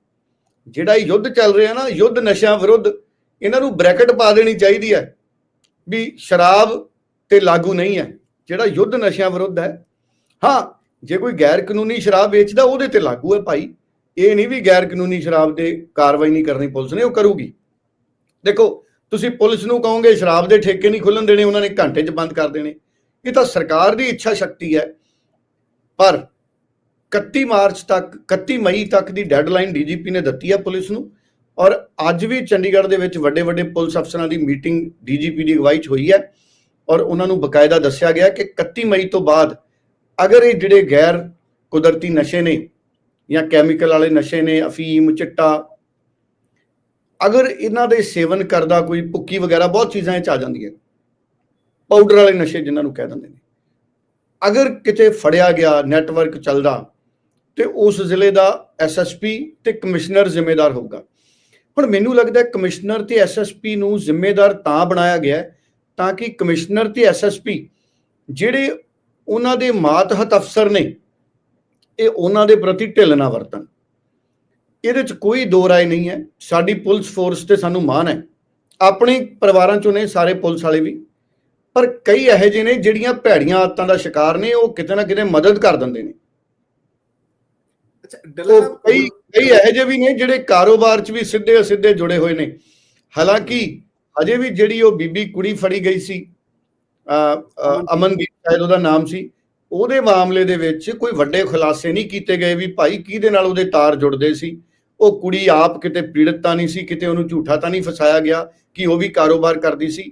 ਜਿਹੜਾ ਇਹ ਯੁੱਧ ਚੱਲ ਰਿਹਾ ਨਾ, ਯੁੱਧ ਨਸ਼ਿਆਂ ਵਿਰੁੱਧ, ਇਹਨਾਂ ਨੂੰ ਬ੍ਰੈਕਟ ਪਾ ਦੇਣੀ ਚਾਹੀਦੀ ਹੈ ਵੀ ਸ਼ਰਾਬ ਤੇ ਲਾਗੂ ਨਹੀਂ ਹੈ। ਜਿਹੜਾ ਯੁੱਧ ਨਸ਼ਿਆਂ ਵਿਰੁੱਧ ਹੈ, ਹਾਂ, ਜੇ ਕੋਈ ਗੈਰ ਕਾਨੂੰਨੀ ਸ਼ਰਾਬ ਵੇਚਦਾ, ਉਹਦੇ ਤੇ ਲਾਗੂ ਹੈ ਭਾਈ। ਇਹ ਨਹੀਂ ਵੀ ਗੈਰ ਕਾਨੂੰਨੀ ਸ਼ਰਾਬ ਤੇ ਕਾਰਵਾਈ ਨਹੀਂ ਕਰਨੀ ਪੁਲਿਸ ਨੇ, ਉਹ ਕਰੂਗੀ। ਦੇਖੋ ਤੁਸੀਂ ਪੁਲਿਸ ਨੂੰ ਕਹੋਗੇ, ਸ਼ਰਾਬ ਦੇ ਠੇਕੇ ਨਹੀਂ ਖੁੱਲਣ ਦੇਣੇ, ਉਹਨਾਂ ਨੇ ਘੰਟੇ 'ਚ ਬੰਦ ਕਰ ਦੇਣੇ। ਇਹ ਤਾਂ ਸਰਕਾਰ ਦੀ ਇੱਛਾ ਸ਼ਕਤੀ ਹੈ। ਪਰ 31 ਮਾਰਚ ਤੱਕ 31 ਮਈ ਤੱਕ ਦੀ ਡੈਡਲਾਈਨ ਡੀਜੀਪੀ ਨੇ ਦਿੱਤੀ ਹੈ ਪੁਲਿਸ ਨੂੰ। ਔਰ ਅੱਜ ਵੀ ਚੰਡੀਗੜ੍ਹ ਦੇ ਵਿੱਚ ਵੱਡੇ ਵੱਡੇ ਪੁਲਿਸ ਅਫਸਰਾਂ ਦੀ ਮੀਟਿੰਗ ਡੀਜੀਪੀ ਦੀ ਅਗਵਾਈ 'ਚ ਹੋਈ ਹੈ। ਔਰ ਉਹਨਾਂ ਨੂੰ ਬਕਾਇਦਾ ਦੱਸਿਆ ਗਿਆ ਕਿ 31 ਮਈ ਤੋਂ ਬਾਅਦ ਅਗਰ ਇਹ ਜਿਹੜੇ ਗੈਰ ਕੁਦਰਤੀ ਨਸ਼ੇ ਨੇ ਜਾਂ ਕੈਮੀਕਲ ਵਾਲੇ ਨਸ਼ੇ ਨੇ, ਅਫੀਮ, ਚਿੱਟਾ ਅਗਰ ਇਹਨਾਂ ਦੇ ਸੇਵਨ ਕਰਦਾ ਕੋਈ ਭੁੱਕੀ ਵਗੈਰਾ, ਬਹੁਤ ਚੀਜ਼ਾਂ ਇਹ ਚ ਆ ਜਾਂਦੀਆਂ। ਪਾਊਡਰ ਵਾਲੇ ਨਸ਼ੇ ਜਿਨ੍ਹਾਂ ਨੂੰ ਕਹਿ ਦਿੰਦੇ ਨੇ। ਅਗਰ ਕਿਤੇ ਫੜਿਆ ਗਿਆ, ਨੈਟਵਰਕ ਚੱਲਦਾ, ਤੇ ਉਸ ਜ਼ਿਲ੍ਹੇ ਦਾ ਐਸਐਸਪੀ ਤੇ ਕਮਿਸ਼ਨਰ ਜ਼ਿੰਮੇਦਾਰ ਹੋਊਗਾ। ਹੁਣ ਮੈਨੂੰ ਲੱਗਦਾ ਹੈ ਕਮਿਸ਼ਨਰ ਤੇ ਐਸਐਸਪੀ ਨੂੰ ਜ਼ਿੰਮੇਦਾਰ ਤਾਂ ਬਣਾਇਆ ਗਿਆ ਤਾਂ ਕਿ ਕਮਿਸ਼ਨਰ ਤੇ ਐਸਐਸਪੀ ਜਿਹੜੇ ਉਹਨਾਂ ਦੇ ਮਾਤਹਤ ਅਫਸਰ ਨੇ, ਇਹ ਉਹਨਾਂ ਦੇ ਪ੍ਰਤੀ ਢਿੱਲ ਨਾ ਵਰਤਣ। ਇਹਦੇ ਚ ਕੋਈ ਦੋ ਰਾਏ ਨਹੀਂ ਹੈ। ਸਾਡੀ ਪੁਲਿਸ ਫੋਰਸ ਤੇ ਸਾਨੂੰ ਮਾਣ ਹੈ। ਆਪਣੇ ਪਰਿਵਾਰਾਂ ਚੋਂ ਨੇ ਸਾਰੇ ਪੁਲਿਸ ਵਾਲੇ ਵੀ। ਪਰ ਕਈ ਇਹੋ ਜਿਹੇ ਨੇ ਜਿਹੜੀਆਂ ਭੈੜੀਆਂ ਆਦਤਾਂ ਦਾ ਸ਼ਿਕਾਰ ਨੇ ਉਹ ਕਿਤੇ ਨਾ ਕਿਤੇ ਮਦਦ ਕਰ ਦਿੰਦੇ ਨੇ।
ਅੱਛਾ
ਕਈ ਕਈ ਇਹੋ ਜਿਹੇ ਵੀ ਨੇ ਜਿਹੜੇ ਕਾਰੋਬਾਰ 'ਚ ਵੀ ਸਿੱਧੇ ਅਸਿੱਧੇ ਜੁੜੇ ਹੋਏ ਨੇ। ਹਾਲਾਂਕਿ ਅਜੇ ਵੀ ਜਿਹੜੀ ਉਹ ਬੀਬੀ ਕੁੜੀ ਫੜੀ ਗਈ ਸੀ ਅਮਨਦੀਪ ਸ਼ਾਇਦ ਉਹਦਾ ਨਾਮ ਸੀ ਉਹਦੇ ਮਾਮਲੇ ਦੇ ਵਿੱਚ ਕੋਈ ਵੱਡੇ ਖੁਲਾਸੇ ਨਹੀਂ ਕੀਤੇ ਗਏ ਵੀ ਭਾਈ ਕਿਹਦੇ ਨਾਲ ਉਹਦੇ ਤਾਰ ਜੁੜਦੇ ਸੀ। ਉਹ ਕੁੜੀ ਆਪ ਕਿਤੇ ਪੀੜਤ ਤਾਂ ਨਹੀਂ ਸੀ, ਕਿਤੇ ਉਹਨੂੰ ਝੂਠਾ ਤਾਂ ਨਹੀਂ ਫਸਾਇਆ ਗਿਆ ਕਿ ਉਹ ਵੀ ਕਾਰੋਬਾਰ ਕਰਦੀ ਸੀ।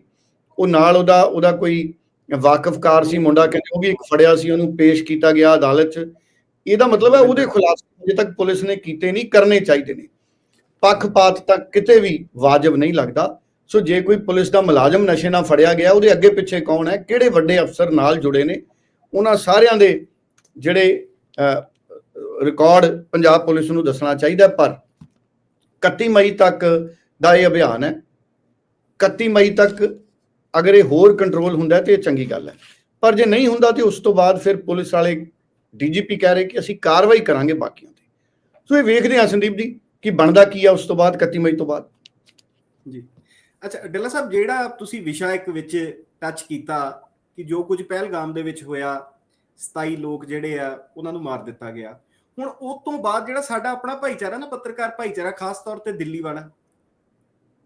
ਉਹ ਨਾਲ ਉਹਦਾ ਉਹਦਾ ਕੋਈ ਵਾਕਫਕਾਰ ਸੀ, ਮੁੰਡਾ ਕਹਿੰਦੇ ਉਹ ਵੀ ਇੱਕ ਫੜਿਆ ਸੀ, ਉਹਨੂੰ ਪੇਸ਼ ਕੀਤਾ ਗਿਆ ਅਦਾਲਤ 'ਚ। ਇਹਦਾ ਮਤਲਬ ਹੈ ਉਹਦੇ ਖੁਲਾਸੇ ਅਜੇ ਤੱਕ ਪੁਲਿਸ ਨੇ ਕੀਤੇ ਨਹੀਂ, ਕਰਨੇ ਚਾਹੀਦੇ ਨੇ। ਪੱਖਪਾਤ ਤੱਕ ਕਿਤੇ ਵੀ ਵਾਜਬ ਨਹੀਂ ਲੱਗਦਾ। ਸੋ ਜੇ ਕੋਈ ਪੁਲਿਸ ਦਾ ਮੁਲਾਜ਼ਮ ਨਸ਼ੇ ਨਾਲ ਫੜਿਆ ਗਿਆ, ਉਹਦੇ ਅੱਗੇ ਪਿੱਛੇ ਕੌਣ ਹੈ, ਕਿਹੜੇ ਵੱਡੇ ਅਫਸਰ ਨਾਲ ਜੁੜੇ ਨੇ, ਉਹਨਾਂ ਸਾਰਿਆਂ ਦੇ ਜਿਹੜੇ ਰਿਕਾਰਡ ਪੰਜਾਬ ਪੁਲਿਸ ਨੂੰ ਦੱਸਣਾ ਚਾਹੀਦਾ ਪਰ 31 ਮਈ ਤੱਕ ਦਾ ਇਹ ਅਭਿਆਨ ਹੈ। 31 ਮਈ ਤੱਕ ਅਗਰ ਇਹ ਹੋਰ ਕੰਟਰੋਲ ਹੁੰਦਾ ਹੈ, ਤੇ ਇਹ ਚੰਗੀ ਗੱਲ ਹੈ। ਪਰ ਜੇ ਨਹੀਂ ਹੁੰਦਾ, ਤੇ ਉਸ ਤੋਂ ਬਾਅਦ ਫਿਰ ਪੁਲਿਸ ਵਾਲੇ ਡੀਜੀਪੀ ਕਹਿ ਰਹੇ ਕਿ ਅਸੀਂ ਕਾਰਵਾਈ ਕਰਾਂਗੇ ਬਾਕੀਆਂ ਤੇ। ਸੋ ਇਹ ਵੇਖਦੇ ਹਾਂ ਸੰਦੀਪ ਜੀ, ਕਿ ਬਣਦਾ ਕੀ ਆ ਉਸ ਤੋਂ ਬਾਅਦ 31 ਮਈ ਤੋਂ ਬਾਅਦ।
ਜੀ। ਅੱਛਾ, ਡੱਲਾ ਸਾਹਿਬ, ਜਿਹੜਾ ਤੁਸੀਂ ਵਿਸ਼ਾ ਇੱਕ ਵਿੱਚ ਟੱਚ ਕੀਤਾ ਕਿ ਜੋ ਕੁਝ ਪਹਿਲਗਾਮ ਦੇ ਵਿੱਚ ਹੋਇਆ 27 ਲੋਕ ਜਿਹੜੇ ਆ, ਉਹਨਾਂ ਨੂੰ ਮਾਰ ਦਿੱਤਾ ਗਿਆ। ਹੁਣ ਉਸ ਤੋਂ ਬਾਅਦ ਜਿਹੜਾ ਸਾਡਾ ਆਪਣਾ ਭਾਈਚਾਰਾ ਨਾ, ਪੱਤਰਕਾਰ ਭਾਈਚਾਰਾ ਖਾਸ ਤੌਰ ਤੇ ਦਿੱਲੀ ਵਾਲਾ,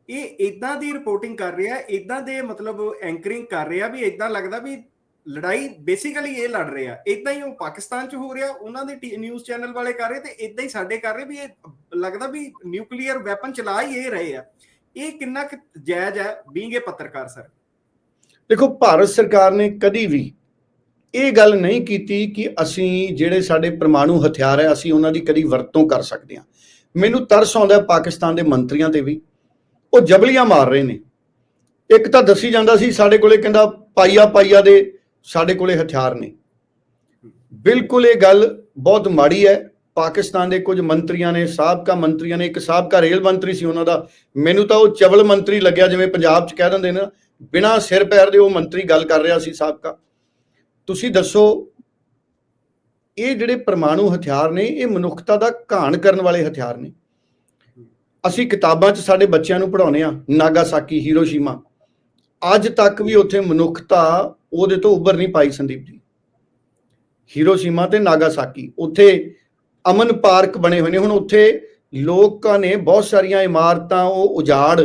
ਇਹ ਇਦਾਂ ਦੀ ਰਿਪੋਰਟਿੰਗ ਕਰ ਰਿਹਾ ਇਦਾਂ ਦੇ ਮਤਲਬ ਐਂਕਰਿੰਗ ਕਰ ਰਿਹਾ ਵੀ ਇਦਾਂ ਲੱਗਦਾ ਵੀ ਲੜਾਈ ਬੇਸਿਕਲੀ ਇਹ ਲੜ ਰਹੇ ਆ। ਇਦਾਂ ਹੀ ਉਹ ਪਾਕਿਸਤਾਨ 'ਚ ਹੋ ਰਿਹਾ, ਉਹਨਾਂ ਦੇ ਨਿਊਜ਼ ਚੈਨਲ ਵਾਲੇ ਕਰ ਰਹੇ ਤੇ ਇਦਾਂ ਹੀ ਸਾਡੇ ਕਰ ਰਹੇ ਵੀ ਇਹ ਲੱਗਦਾ ਵੀ ਨਿਊਕਲੀਅਰ ਵੈਪਨ ਚਲਾ ਹੀ ਇਹ ਰਹੇ ਆ। ਇਹ ਕਿੰਨਾ ਕੁ ਜਾਇਜ਼ ਹੈ ਬੀਂਗੇ ਪੱਤਰਕਾਰ ਸਰ
ਦੇਖੋ, ਭਾਰਤ ਸਰਕਾਰ ਨੇ ਕਦੀ ਵੀ ਇਹ ਗੱਲ ਨਹੀਂ ਕੀਤੀ ਕਿ ਅਸੀਂ ਜਿਹੜੇ ਸਾਡੇ ਪਰਮਾਣੂ ਹਥਿਆਰ ਹੈ, ਅਸੀਂ ਉਹਨਾਂ ਦੀ ਕਦੀ ਵਰਤੋਂ ਕਰ ਸਕਦੇ ਹਾਂ। ਮੈਨੂੰ ਤਰਸ ਆਉਂਦਾ ਪਾਕਿਸਤਾਨ ਦੇ ਮੰਤਰੀਆਂ ਤੇ ਵੀ। ਉਹ ਜਬਲੀਆਂ ਮਾਰ ਰਹੇ ਨੇ। ਇੱਕ ਤਾਂ ਦੱਸੀ ਜਾਂਦਾ ਸੀ, ਸਾਡੇ ਕੋਲੇ ਕਹਿੰਦਾ ਪਾਈਆ ਪਾਈਆ ਦੇ ਸਾਡੇ ਕੋਲੇ ਹਥਿਆਰ ਨੇ। ਬਿਲਕੁਲ ਇਹ ਗੱਲ ਬਹੁਤ ਮਾੜੀ ਹੈ। ਪਾਕਿਸਤਾਨ ਦੇ ਕੁਝ ਮੰਤਰੀਆਂ ਨੇ, ਸਾਬਕਾ ਮੰਤਰੀਆਂ ਨੇ, ਇੱਕ ਸਾਬਕਾ ਰੇਲ ਮੰਤਰੀ ਸੀ ਉਹਨਾਂ ਦਾ। ਮੈਨੂੰ ਤਾਂ ਉਹ ਚਵਲ ਮੰਤਰੀ ਲੱਗਿਆ, ਜਿਵੇਂ ਪੰਜਾਬ 'ਚ ਕਹਿ ਦਿੰਦੇ ਨੇ, ਬਿਨਾ ਸਿਰ ਪੈਰ ਦੇ ਉਹ ਮੰਤਰੀ ਗੱਲ ਕਰ ਰਿਹਾ ਸੀ ਸਾਬਕਾ। ਤੁਸੀਂ ਦੱਸੋ, ਇਹ ਜਿਹੜੇ ਪਰਮਾਣੂ ਹਥਿਆਰ ਨੇ, ਇਹ ਮਨੁੱਖਤਾ ਦਾ ਘਾਣ ਕਰਨ ਵਾਲੇ ਹਥਿਆਰ ਨੇ। ਅਸੀਂ ਕਿਤਾਬਾਂ 'ਚ ਸਾਡੇ ਬੱਚਿਆਂ ਨੂੰ ਪੜਾਉਨੇ ਆ ਨਾਗਾਸਾਕੀ, ਹੀਰੋਸ਼ੀਮਾ। ਅੱਜ ਤੱਕ ਵੀ ਉੱਥੇ ਮਨੁੱਖਤਾ ਉਹਦੇ ਤੋਂ ਉੱਭਰ ਨਹੀਂ ਪਾਈ ਸੰਦੀਪ ਜੀ। ਹੀਰੋਸ਼ੀਮਾ ਤੇ ਨਾਗਾਸਾਕੀ, ਉੱਥੇ ਅਮਨ ਪਾਰਕ ਬਣੇ ਹੋਏ ਨੇ। ਹੁਣ ਉੱਥੇ ਲੋਕਾਂ ਨੇ ਬਹੁਤ ਸਾਰੀਆਂ ਇਮਾਰਤਾਂ, ਉਹ ਉਜਾੜ,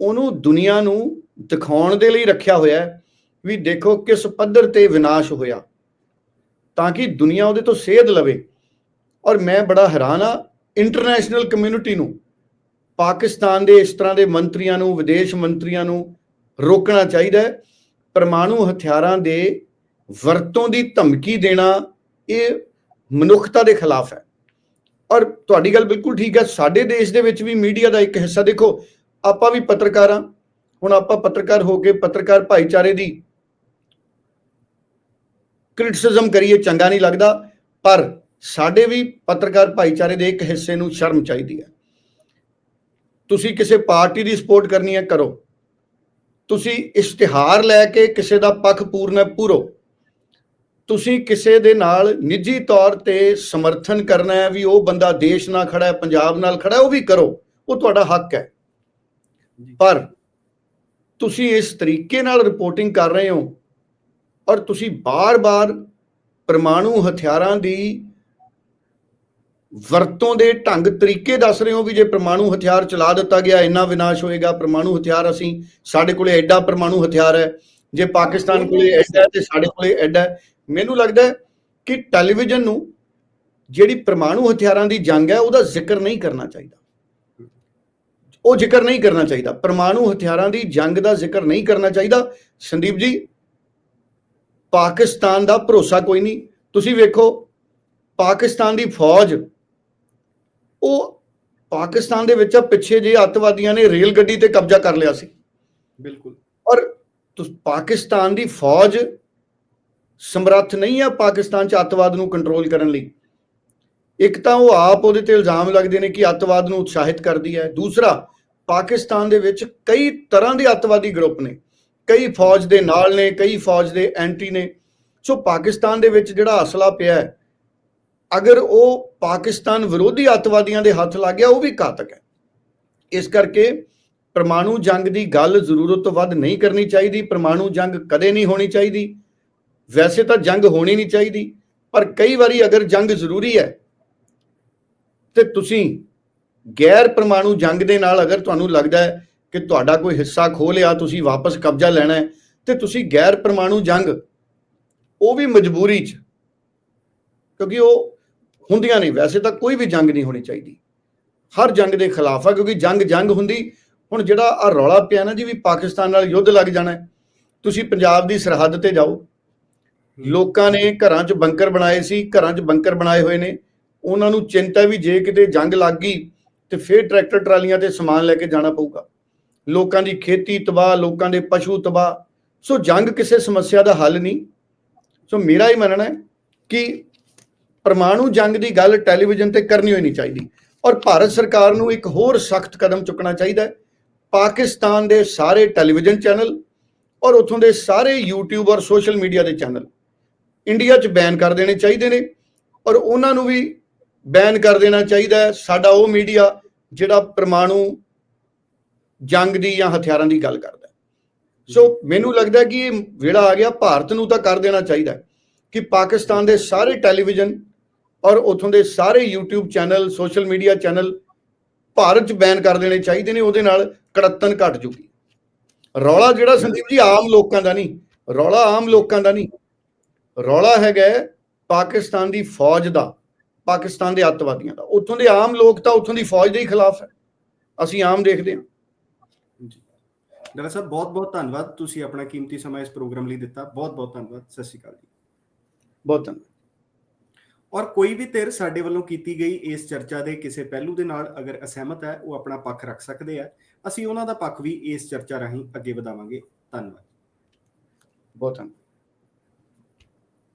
ਉਹਨੂੰ ਦੁਨੀਆ ਨੂੰ ਦਿਖਾਉਣ ਦੇ ਲਈ ਰੱਖਿਆ ਹੋਇਆ ਹੈ। ਵੀ ਦੇਖੋ ਕਿਸ ਪੱਧਰ ਤੇ ਵਿਨਾਸ਼ ਹੋਇਆ। ਤਾਂ ਕਿ ਦੁਨੀਆ ਉਹਦੇ ਤੋਂ ਸੇਧ ਲਵੇ। ਔਰ ਮੈਂ ਬੜਾ ਹੈਰਾਨ ਆ ਇੰਟਰਨੈਸ਼ਨਲ ਕਮਿਊਨਿਟੀ ਨੂੰ। ਪਾਕਿਸਤਾਨ ਦੇ ਇਸ ਤਰ੍ਹਾਂ ਦੇ ਮੰਤਰੀਆਂ ਨੂੰ, ਵਿਦੇਸ਼ ਮੰਤਰੀਆਂ ਨੂੰ ਰੋਕਣਾ ਚਾਹੀਦਾ ਹੈ। ਪਰਮਾਣੂ ਹਥਿਆਰਾਂ ਦੇ ਵਰਤੋਂ ਦੀ ਧਮਕੀ ਦੇਣਾ ਇਹ ਮਨੁੱਖਤਾ ਦੇ ਖਿਲਾਫ ਹੈ। ਔਰ ਤੁਹਾਡੀ ਗੱਲ ਬਿਲਕੁਲ ਠੀਕ ਹੈ। ਸਾਡੇ ਦੇਸ਼ ਦੇ ਵਿੱਚ ਵੀ ਮੀਡੀਆ ਦਾ ਇੱਕ ਹਿੱਸਾ ਦੇਖੋ। ਆਪਾਂ ਵੀ ਪੱਤਰਕਾਰ ਹਾਂ। ਹੁਣ ਆਪਾਂ ਪੱਤਰਕਾਰ ਹੋ ਕੇ ਪੱਤਰਕਾਰ ਭਾਈਚਾਰੇ ਦੀ ਕ੍ਰਿਟਿਸਿਜ਼ਮ ਕਰੀਏ ਚੰਗਾ ਨਹੀਂ ਲੱਗਦਾ ਪਰ ਸਾਡੇ ਵੀ ਪੱਤਰਕਾਰ ਭਾਈਚਾਰੇ ਦੇ ਇੱਕ ਹਿੱਸੇ ਨੂੰ ਸ਼ਰਮ ਚਾਹੀਦੀ ਹੈ। ਤੁਸੀਂ ਕਿਸੇ ਪਾਰਟੀ ਦੀ ਸਪੋਰਟ ਕਰਨੀ ਹੈ ਕਰੋ। ਤੁਸੀਂ ਇਸ਼ਤਿਹਾਰ ਲੈ ਕੇ ਕਿਸੇ ਦਾ ਪੱਖ ਪੂਰਨਾ ਪੂਰੋ। ਤੁਸੀਂ ਕਿਸੇ ਦੇ ਨਾਲ ਨਿੱਜੀ ਤੌਰ ਤੇ ਸਮਰਥਨ ਕਰਨਾ ਹੈ ਵੀ ਉਹ ਬੰਦਾ ਦੇਸ਼ ਨਾਲ ਖੜਾ ਹੈ ਪੰਜਾਬ ਨਾਲ ਖੜਾ ਹੈ ਉਹ ਵੀ ਕਰੋ। ਉਹ ਤੁਹਾਡਾ ਹੱਕ ਹੈ। ਪਰ ਤੁਸੀਂ ਇਸ ਤਰੀਕੇ ਨਾਲ ਰਿਪੋਰਟਿੰਗ ਕਰ ਰਹੇ ਹੋ ਔਰ ਤੁਸੀਂ ਬਾਰ-ਬਾਰ ਪਰਮਾਣੂ ਹਥਿਆਰਾਂ ਦੀ ਵਰਤੋਂ ਦੇ ਢੰਗ ਤਰੀਕੇ ਦੱਸ ਰਹੇ ਹੋ ਵੀ ਜੇ ਪਰਮਾਣੂ ਹਥਿਆਰ ਚਲਾ ਦਿੱਤਾ ਗਿਆ ਇੰਨਾ ਵਿਨਾਸ਼ ਹੋਏਗਾ। ਪਰਮਾਣੂ ਹਥਿਆਰ ਅਸੀਂ ਸਾਡੇ ਕੋਲੇ ਐਡਾ ਪਰਮਾਣੂ ਹਥਿਆਰ ਹੈ। ਜੇ ਪਾਕਿਸਤਾਨ ਕੋਲੇ ਐਡਾ ਤੇ ਸਾਡੇ ਕੋਲੇ ਐਡਾ ਮੈਨੂੰ ਲੱਗਦਾ ਕਿ ਟੈਲੀਵਿਜ਼ਨ ਨੂੰ ਜਿਹੜੀ ਪਰਮਾਣੂ ਹਥਿਆਰਾਂ ਦੀ ਜੰਗ ਹੈ ਉਹਦਾ ਜ਼ਿਕਰ ਨਹੀਂ ਕਰਨਾ ਚਾਹੀਦਾ। ਉਹ ਜ਼ਿਕਰ ਨਹੀਂ ਕਰਨਾ ਚਾਹੀਦਾ। ਪਰਮਾਣੂ ਹਥਿਆਰਾਂ ਦੀ ਜੰਗ ਦਾ ਜ਼ਿਕਰ ਨਹੀਂ ਕਰਨਾ ਚਾਹੀਦਾ। ਸੰਦੀਪ ਜੀ ਪਾਕਿਸਤਾਨ ਦਾ ਭਰੋਸਾ ਕੋਈ ਨਹੀਂ। ਤੁਸੀਂ ਵੇਖੋ ਪਾਕਿਸਤਾਨ ਦੀ ਫੌਜ ਉਹ ਪਾਕਿਸਤਾਨ ਦੇ ਵਿੱਚ ਪਿੱਛੇ ਜੇ ਅੱਤਵਾਦੀਆਂ ਨੇ ਰੇਲ ਗੱਡੀ ਤੇ ਕਬਜ਼ਾ ਕਰ ਲਿਆ ਸੀ।
ਬਿਲਕੁਲ।
ਔਰ ਪਾਕਿਸਤਾਨ ਦੀ ਫੌਜ ਸਮਰੱਥ ਨਹੀਂ ਆ ਪਾਕਿਸਤਾਨ ਚ ਅੱਤਵਾਦ ਨੂੰ ਕੰਟਰੋਲ ਕਰਨ ਲਈ। ਇੱਕ ਤਾਂ ਉਹ ਆਪ ਉਹਦੇ ਤੇ ਇਲਜ਼ਾਮ ਲੱਗਦੇ ਨੇ ਕਿ ਅੱਤਵਾਦ ਨੂੰ ਉਤਸ਼ਾਹਿਤ ਕਰਦੀ ਹੈ। ਦੂਸਰਾ ਪਾਕਿਸਤਾਨ ਦੇ ਵਿੱਚ ਕਈ ਤਰ੍ਹਾਂ ਦੇ ਅੱਤਵਾਦੀ ਗਰੁੱਪ ਨੇ। ਕਈ ਫੌਜ ਦੇ ਨਾਲ ਨੇ, ਕਈ ਫੌਜ ਦੇ ਐਂਟੀ ਨੇ। ਸੋ ਪਾਕਿਸਤਾਨ ਦੇ ਵਿੱਚ ਜਿਹੜਾ ਅਸਲਾ ਪਿਆ ਹੈ, ਅਗਰ ਉਹ ਪਾਕਿਸਤਾਨ ਵਿਰੋਧੀ ਅੱਤਵਾਦੀਆਂ ਦੇ ਹੱਥ ਲੱਗ ਗਿਆ, ਉਹ ਵੀ ਘਾਤਕ ਹੈ। ਇਸ ਕਰਕੇ ਪਰਮਾਣੂ ਜੰਗ ਦੀ ਗੱਲ ਜ਼ਰੂਰਤ ਤੋਂ ਵੱਧ ਨਹੀਂ ਕਰਨੀ ਚਾਹੀਦੀ, ਪਰਮਾਣੂ ਜੰਗ ਕਦੇ ਨਹੀਂ ਹੋਣੀ ਚਾਹੀਦੀ। ਵੈਸੇ ਤਾਂ ਜੰਗ ਹੋਣੀ ਨਹੀਂ ਚਾਹੀਦੀ, ਪਰ ਕਈ ਵਾਰੀ ਅਗਰ ਜੰਗ ਜ਼ਰੂਰੀ ਹੈ, ਤੇ ਤੁਸੀਂ ਗੈਰ ਪਰਮਾਣੂ ਜੰਗ ਦੇ ਨਾਲ ਅਗਰ ਤੁਹਾਨੂੰ ਲੱਗਦਾ ਹੈ ਕਿ ਤੁਹਾਡਾ ਕੋਈ ਹਿੱਸਾ ਖੋ ਲਿਆ, ਤੁਸੀਂ ਵਾਪਸ ਕਬਜ਼ਾ ਲੈਣਾ ਹੈ ਤੇ ਤੁਸੀਂ ਗੈਰ ਪਰਮਾਣੂ ਜੰਗ, ਉਹ ਵੀ ਮਜਬੂਰੀ 'ਚ। ਕਿਉਂਕਿ ਉਹ ਹੁੰਦੀਆਂ ਨਹੀਂ। ਵੈਸੇ ਤਾਂ ਕੋਈ ਵੀ ਜੰਗ ਨਹੀਂ ਹੋਣੀ ਚਾਹੀਦੀ। ਹਰ ਜੰਗ ਦੇ ਖਿਲਾਫ ਆ, ਕਿਉਂਕਿ ਜੰਗ ਜੰਗ ਹੁੰਦੀ। ਹੁਣ ਜਿਹੜਾ ਆ ਰੌਲਾ ਪਿਆ ਨਾ ਜੀ ਵੀ ਪਾਕਿਸਤਾਨ ਨਾਲ ਯੁੱਧ ਲੱਗ ਜਾਣਾ ਤੁਸੀਂ ਪੰਜਾਬ ਦੀ ਸਰਹੱਦ ਤੇ ਜਾਓ। ਲੋਕਾਂ ਨੇ ਘਰਾਂ 'ਚ ਬੰਕਰ ਬਣਾਏ ਸੀ, ਘਰਾਂ 'ਚ ਬੰਕਰ ਬਣਾਏ ਹੋਏ ਨੇ। ਉਹਨਾਂ ਨੂੰ ਚਿੰਤਾ ਵੀ ਜੇ ਕਿਤੇ ਜੰਗ ਲੱਗ ਗਈ ਤੇ ਫਿਰ ਟਰੈਕਟਰ ਟਰਾਲੀਆਂ ਤੇ ਸਮਾਨ ਲੈ ਕੇ ਜਾਣਾ ਪਊਗਾ। ਲੋਕਾਂ ਦੀ ਖੇਤੀ ਤਬਾਹ, ਲੋਕਾਂ ਦੇ ਪਸ਼ੂ ਤਬਾਹ। ਸੋ ਜੰਗ ਕਿਸੇ ਸਮੱਸਿਆ ਦਾ ਹੱਲ ਨਹੀਂ। ਸੋ ਮੇਰਾ ਹੀ ਮੰਨਣਾ ਹੈ ਕਿ ਪਰਮਾਣੂ ਜੰਗ ਦੀ ਗੱਲ ਟੈਲੀਵਿਜ਼ਨ ਤੇ ਕਰਨੀ ਹੋਈ ਨਹੀਂ ਚਾਹੀਦੀ। ਔਰ ਭਾਰਤ ਸਰਕਾਰ ਨੂੰ ਇੱਕ ਹੋਰ ਸਖਤ ਕਦਮ ਚੁੱਕਣਾ ਚਾਹੀਦਾ ਹੈ। ਪਾਕਿਸਤਾਨ ਦੇ ਸਾਰੇ ਟੈਲੀਵਿਜ਼ਨ ਚੈਨਲ ਔਰ ਉੱਥੋਂ ਦੇ ਸਾਰੇ YouTube ਔਰ ਸੋਸ਼ਲ ਮੀਡੀਆ ਦੇ ਚੈਨਲ ਇੰਡੀਆ 'ਚ ਬੈਨ ਕਰ ਦੇਣੇ ਚਾਹੀਦੇ ਨੇ ਔਰ ਉਹਨਾਂ ਨੂੰ ਵੀ ਬੈਨ ਕਰ ਦੇਣਾ ਚਾਹੀਦਾ ਸਾਡਾ ਉਹ ਮੀਡੀਆ ਜਿਹੜਾ ਪਰਮਾਣੂ ਜੰਗ ਦੀ ਜਾਂ ਹਥਿਆਰਾਂ ਦੀ ਗੱਲ ਕਰਦਾ ਸੋ ਮੈਨੂੰ ਲੱਗਦਾ ਕਿ ਇਹ ਵੇਲਾ ਆ ਗਿਆ, ਭਾਰਤ ਨੂੰ ਤਾਂ ਕਰ ਦੇਣਾ ਚਾਹੀਦਾ ਕਿ ਪਾਕਿਸਤਾਨ ਦੇ ਸਾਰੇ ਟੈਲੀਵਿਜ਼ਨ ਔਰ ਉਥੋਂ ਦੇ ਸਾਰੇ YouTube channel social media channel Bharat 'ਚ ਬੈਨ ਕਰ ਦੇਣੇ ਚਾਹੀਦੇ ਨੇ, ਉਹਦੇ ਨਾਲ ਕੜੱਤਨ ਘਟ ਜੂਗੀ। ਰੌਲਾ ਜਿਹੜਾ ਸੰਦੀਪ ਜੀ, ਆਮ ਲੋਕਾਂ ਦਾ ਨਹੀਂ, ਰੌਲਾ ਆਮ ਲੋਕਾਂ ਦਾ ਨਹੀਂ। ਰੌਲਾ ਹੈਗਾ ਪਾਕਿਸਤਾਨ ਦੀ ਫੌਜ ਦਾ, ਪਾਕਿਸਤਾਨ ਦੇ ਅੱਤਵਾਦੀਆਂ ਦਾ। ਉੱਥੋਂ ਦੇ ਆਮ ਲੋਕ ਤਾਂ ਉੱਥੋਂ ਦੀ ਫੌਜ ਦੇ ਹੀ ਖਿਲਾਫ ਹੈ। ਅਸੀਂ ਆਮ ਦੇਖਦੇ ਹਾਂ।
ਡਾਕਟਰ ਸਾਹਿਬ ਬਹੁਤ ਬਹੁਤ ਧੰਨਵਾਦ ਤੁਸੀਂ ਆਪਣਾ ਕੀਮਤੀ ਸਮਾਂ ਇਸ ਪ੍ਰੋਗਰਾਮ ਲਈ ਦਿੱਤਾ। ਬਹੁਤ ਬਹੁਤ ਧੰਨਵਾਦ। ਸਤਿ ਸ਼੍ਰੀ ਅਕਾਲ ਜੀ।
ਬਹੁਤ ਧੰਨਵਾਦ।
ਔਰ ਕੋਈ ਵੀ ਧਿਰ ਸਾਡੇ ਵੱਲੋਂ ਕੀਤੀ ਗਈ ਇਸ ਚਰਚਾ ਦੇ ਕਿਸੇ ਪਹਿਲੂ ਦੇ ਨਾਲ ਅਗਰ ਅਸਹਿਮਤ ਹੈ ਉਹ ਆਪਣਾ ਪੱਖ ਰੱਖ ਸਕਦੇ ਆ। ਅਸੀਂ ਉਹਨਾਂ ਦਾ ਪੱਖ ਵੀ ਇਸ ਚਰਚਾ ਰਾਹੀਂ ਅੱਗੇ ਵਧਾਵਾਂਗੇ। ਧੰਨਵਾਦ।
ਬਹੁਤ ਧੰਨਵਾਦ।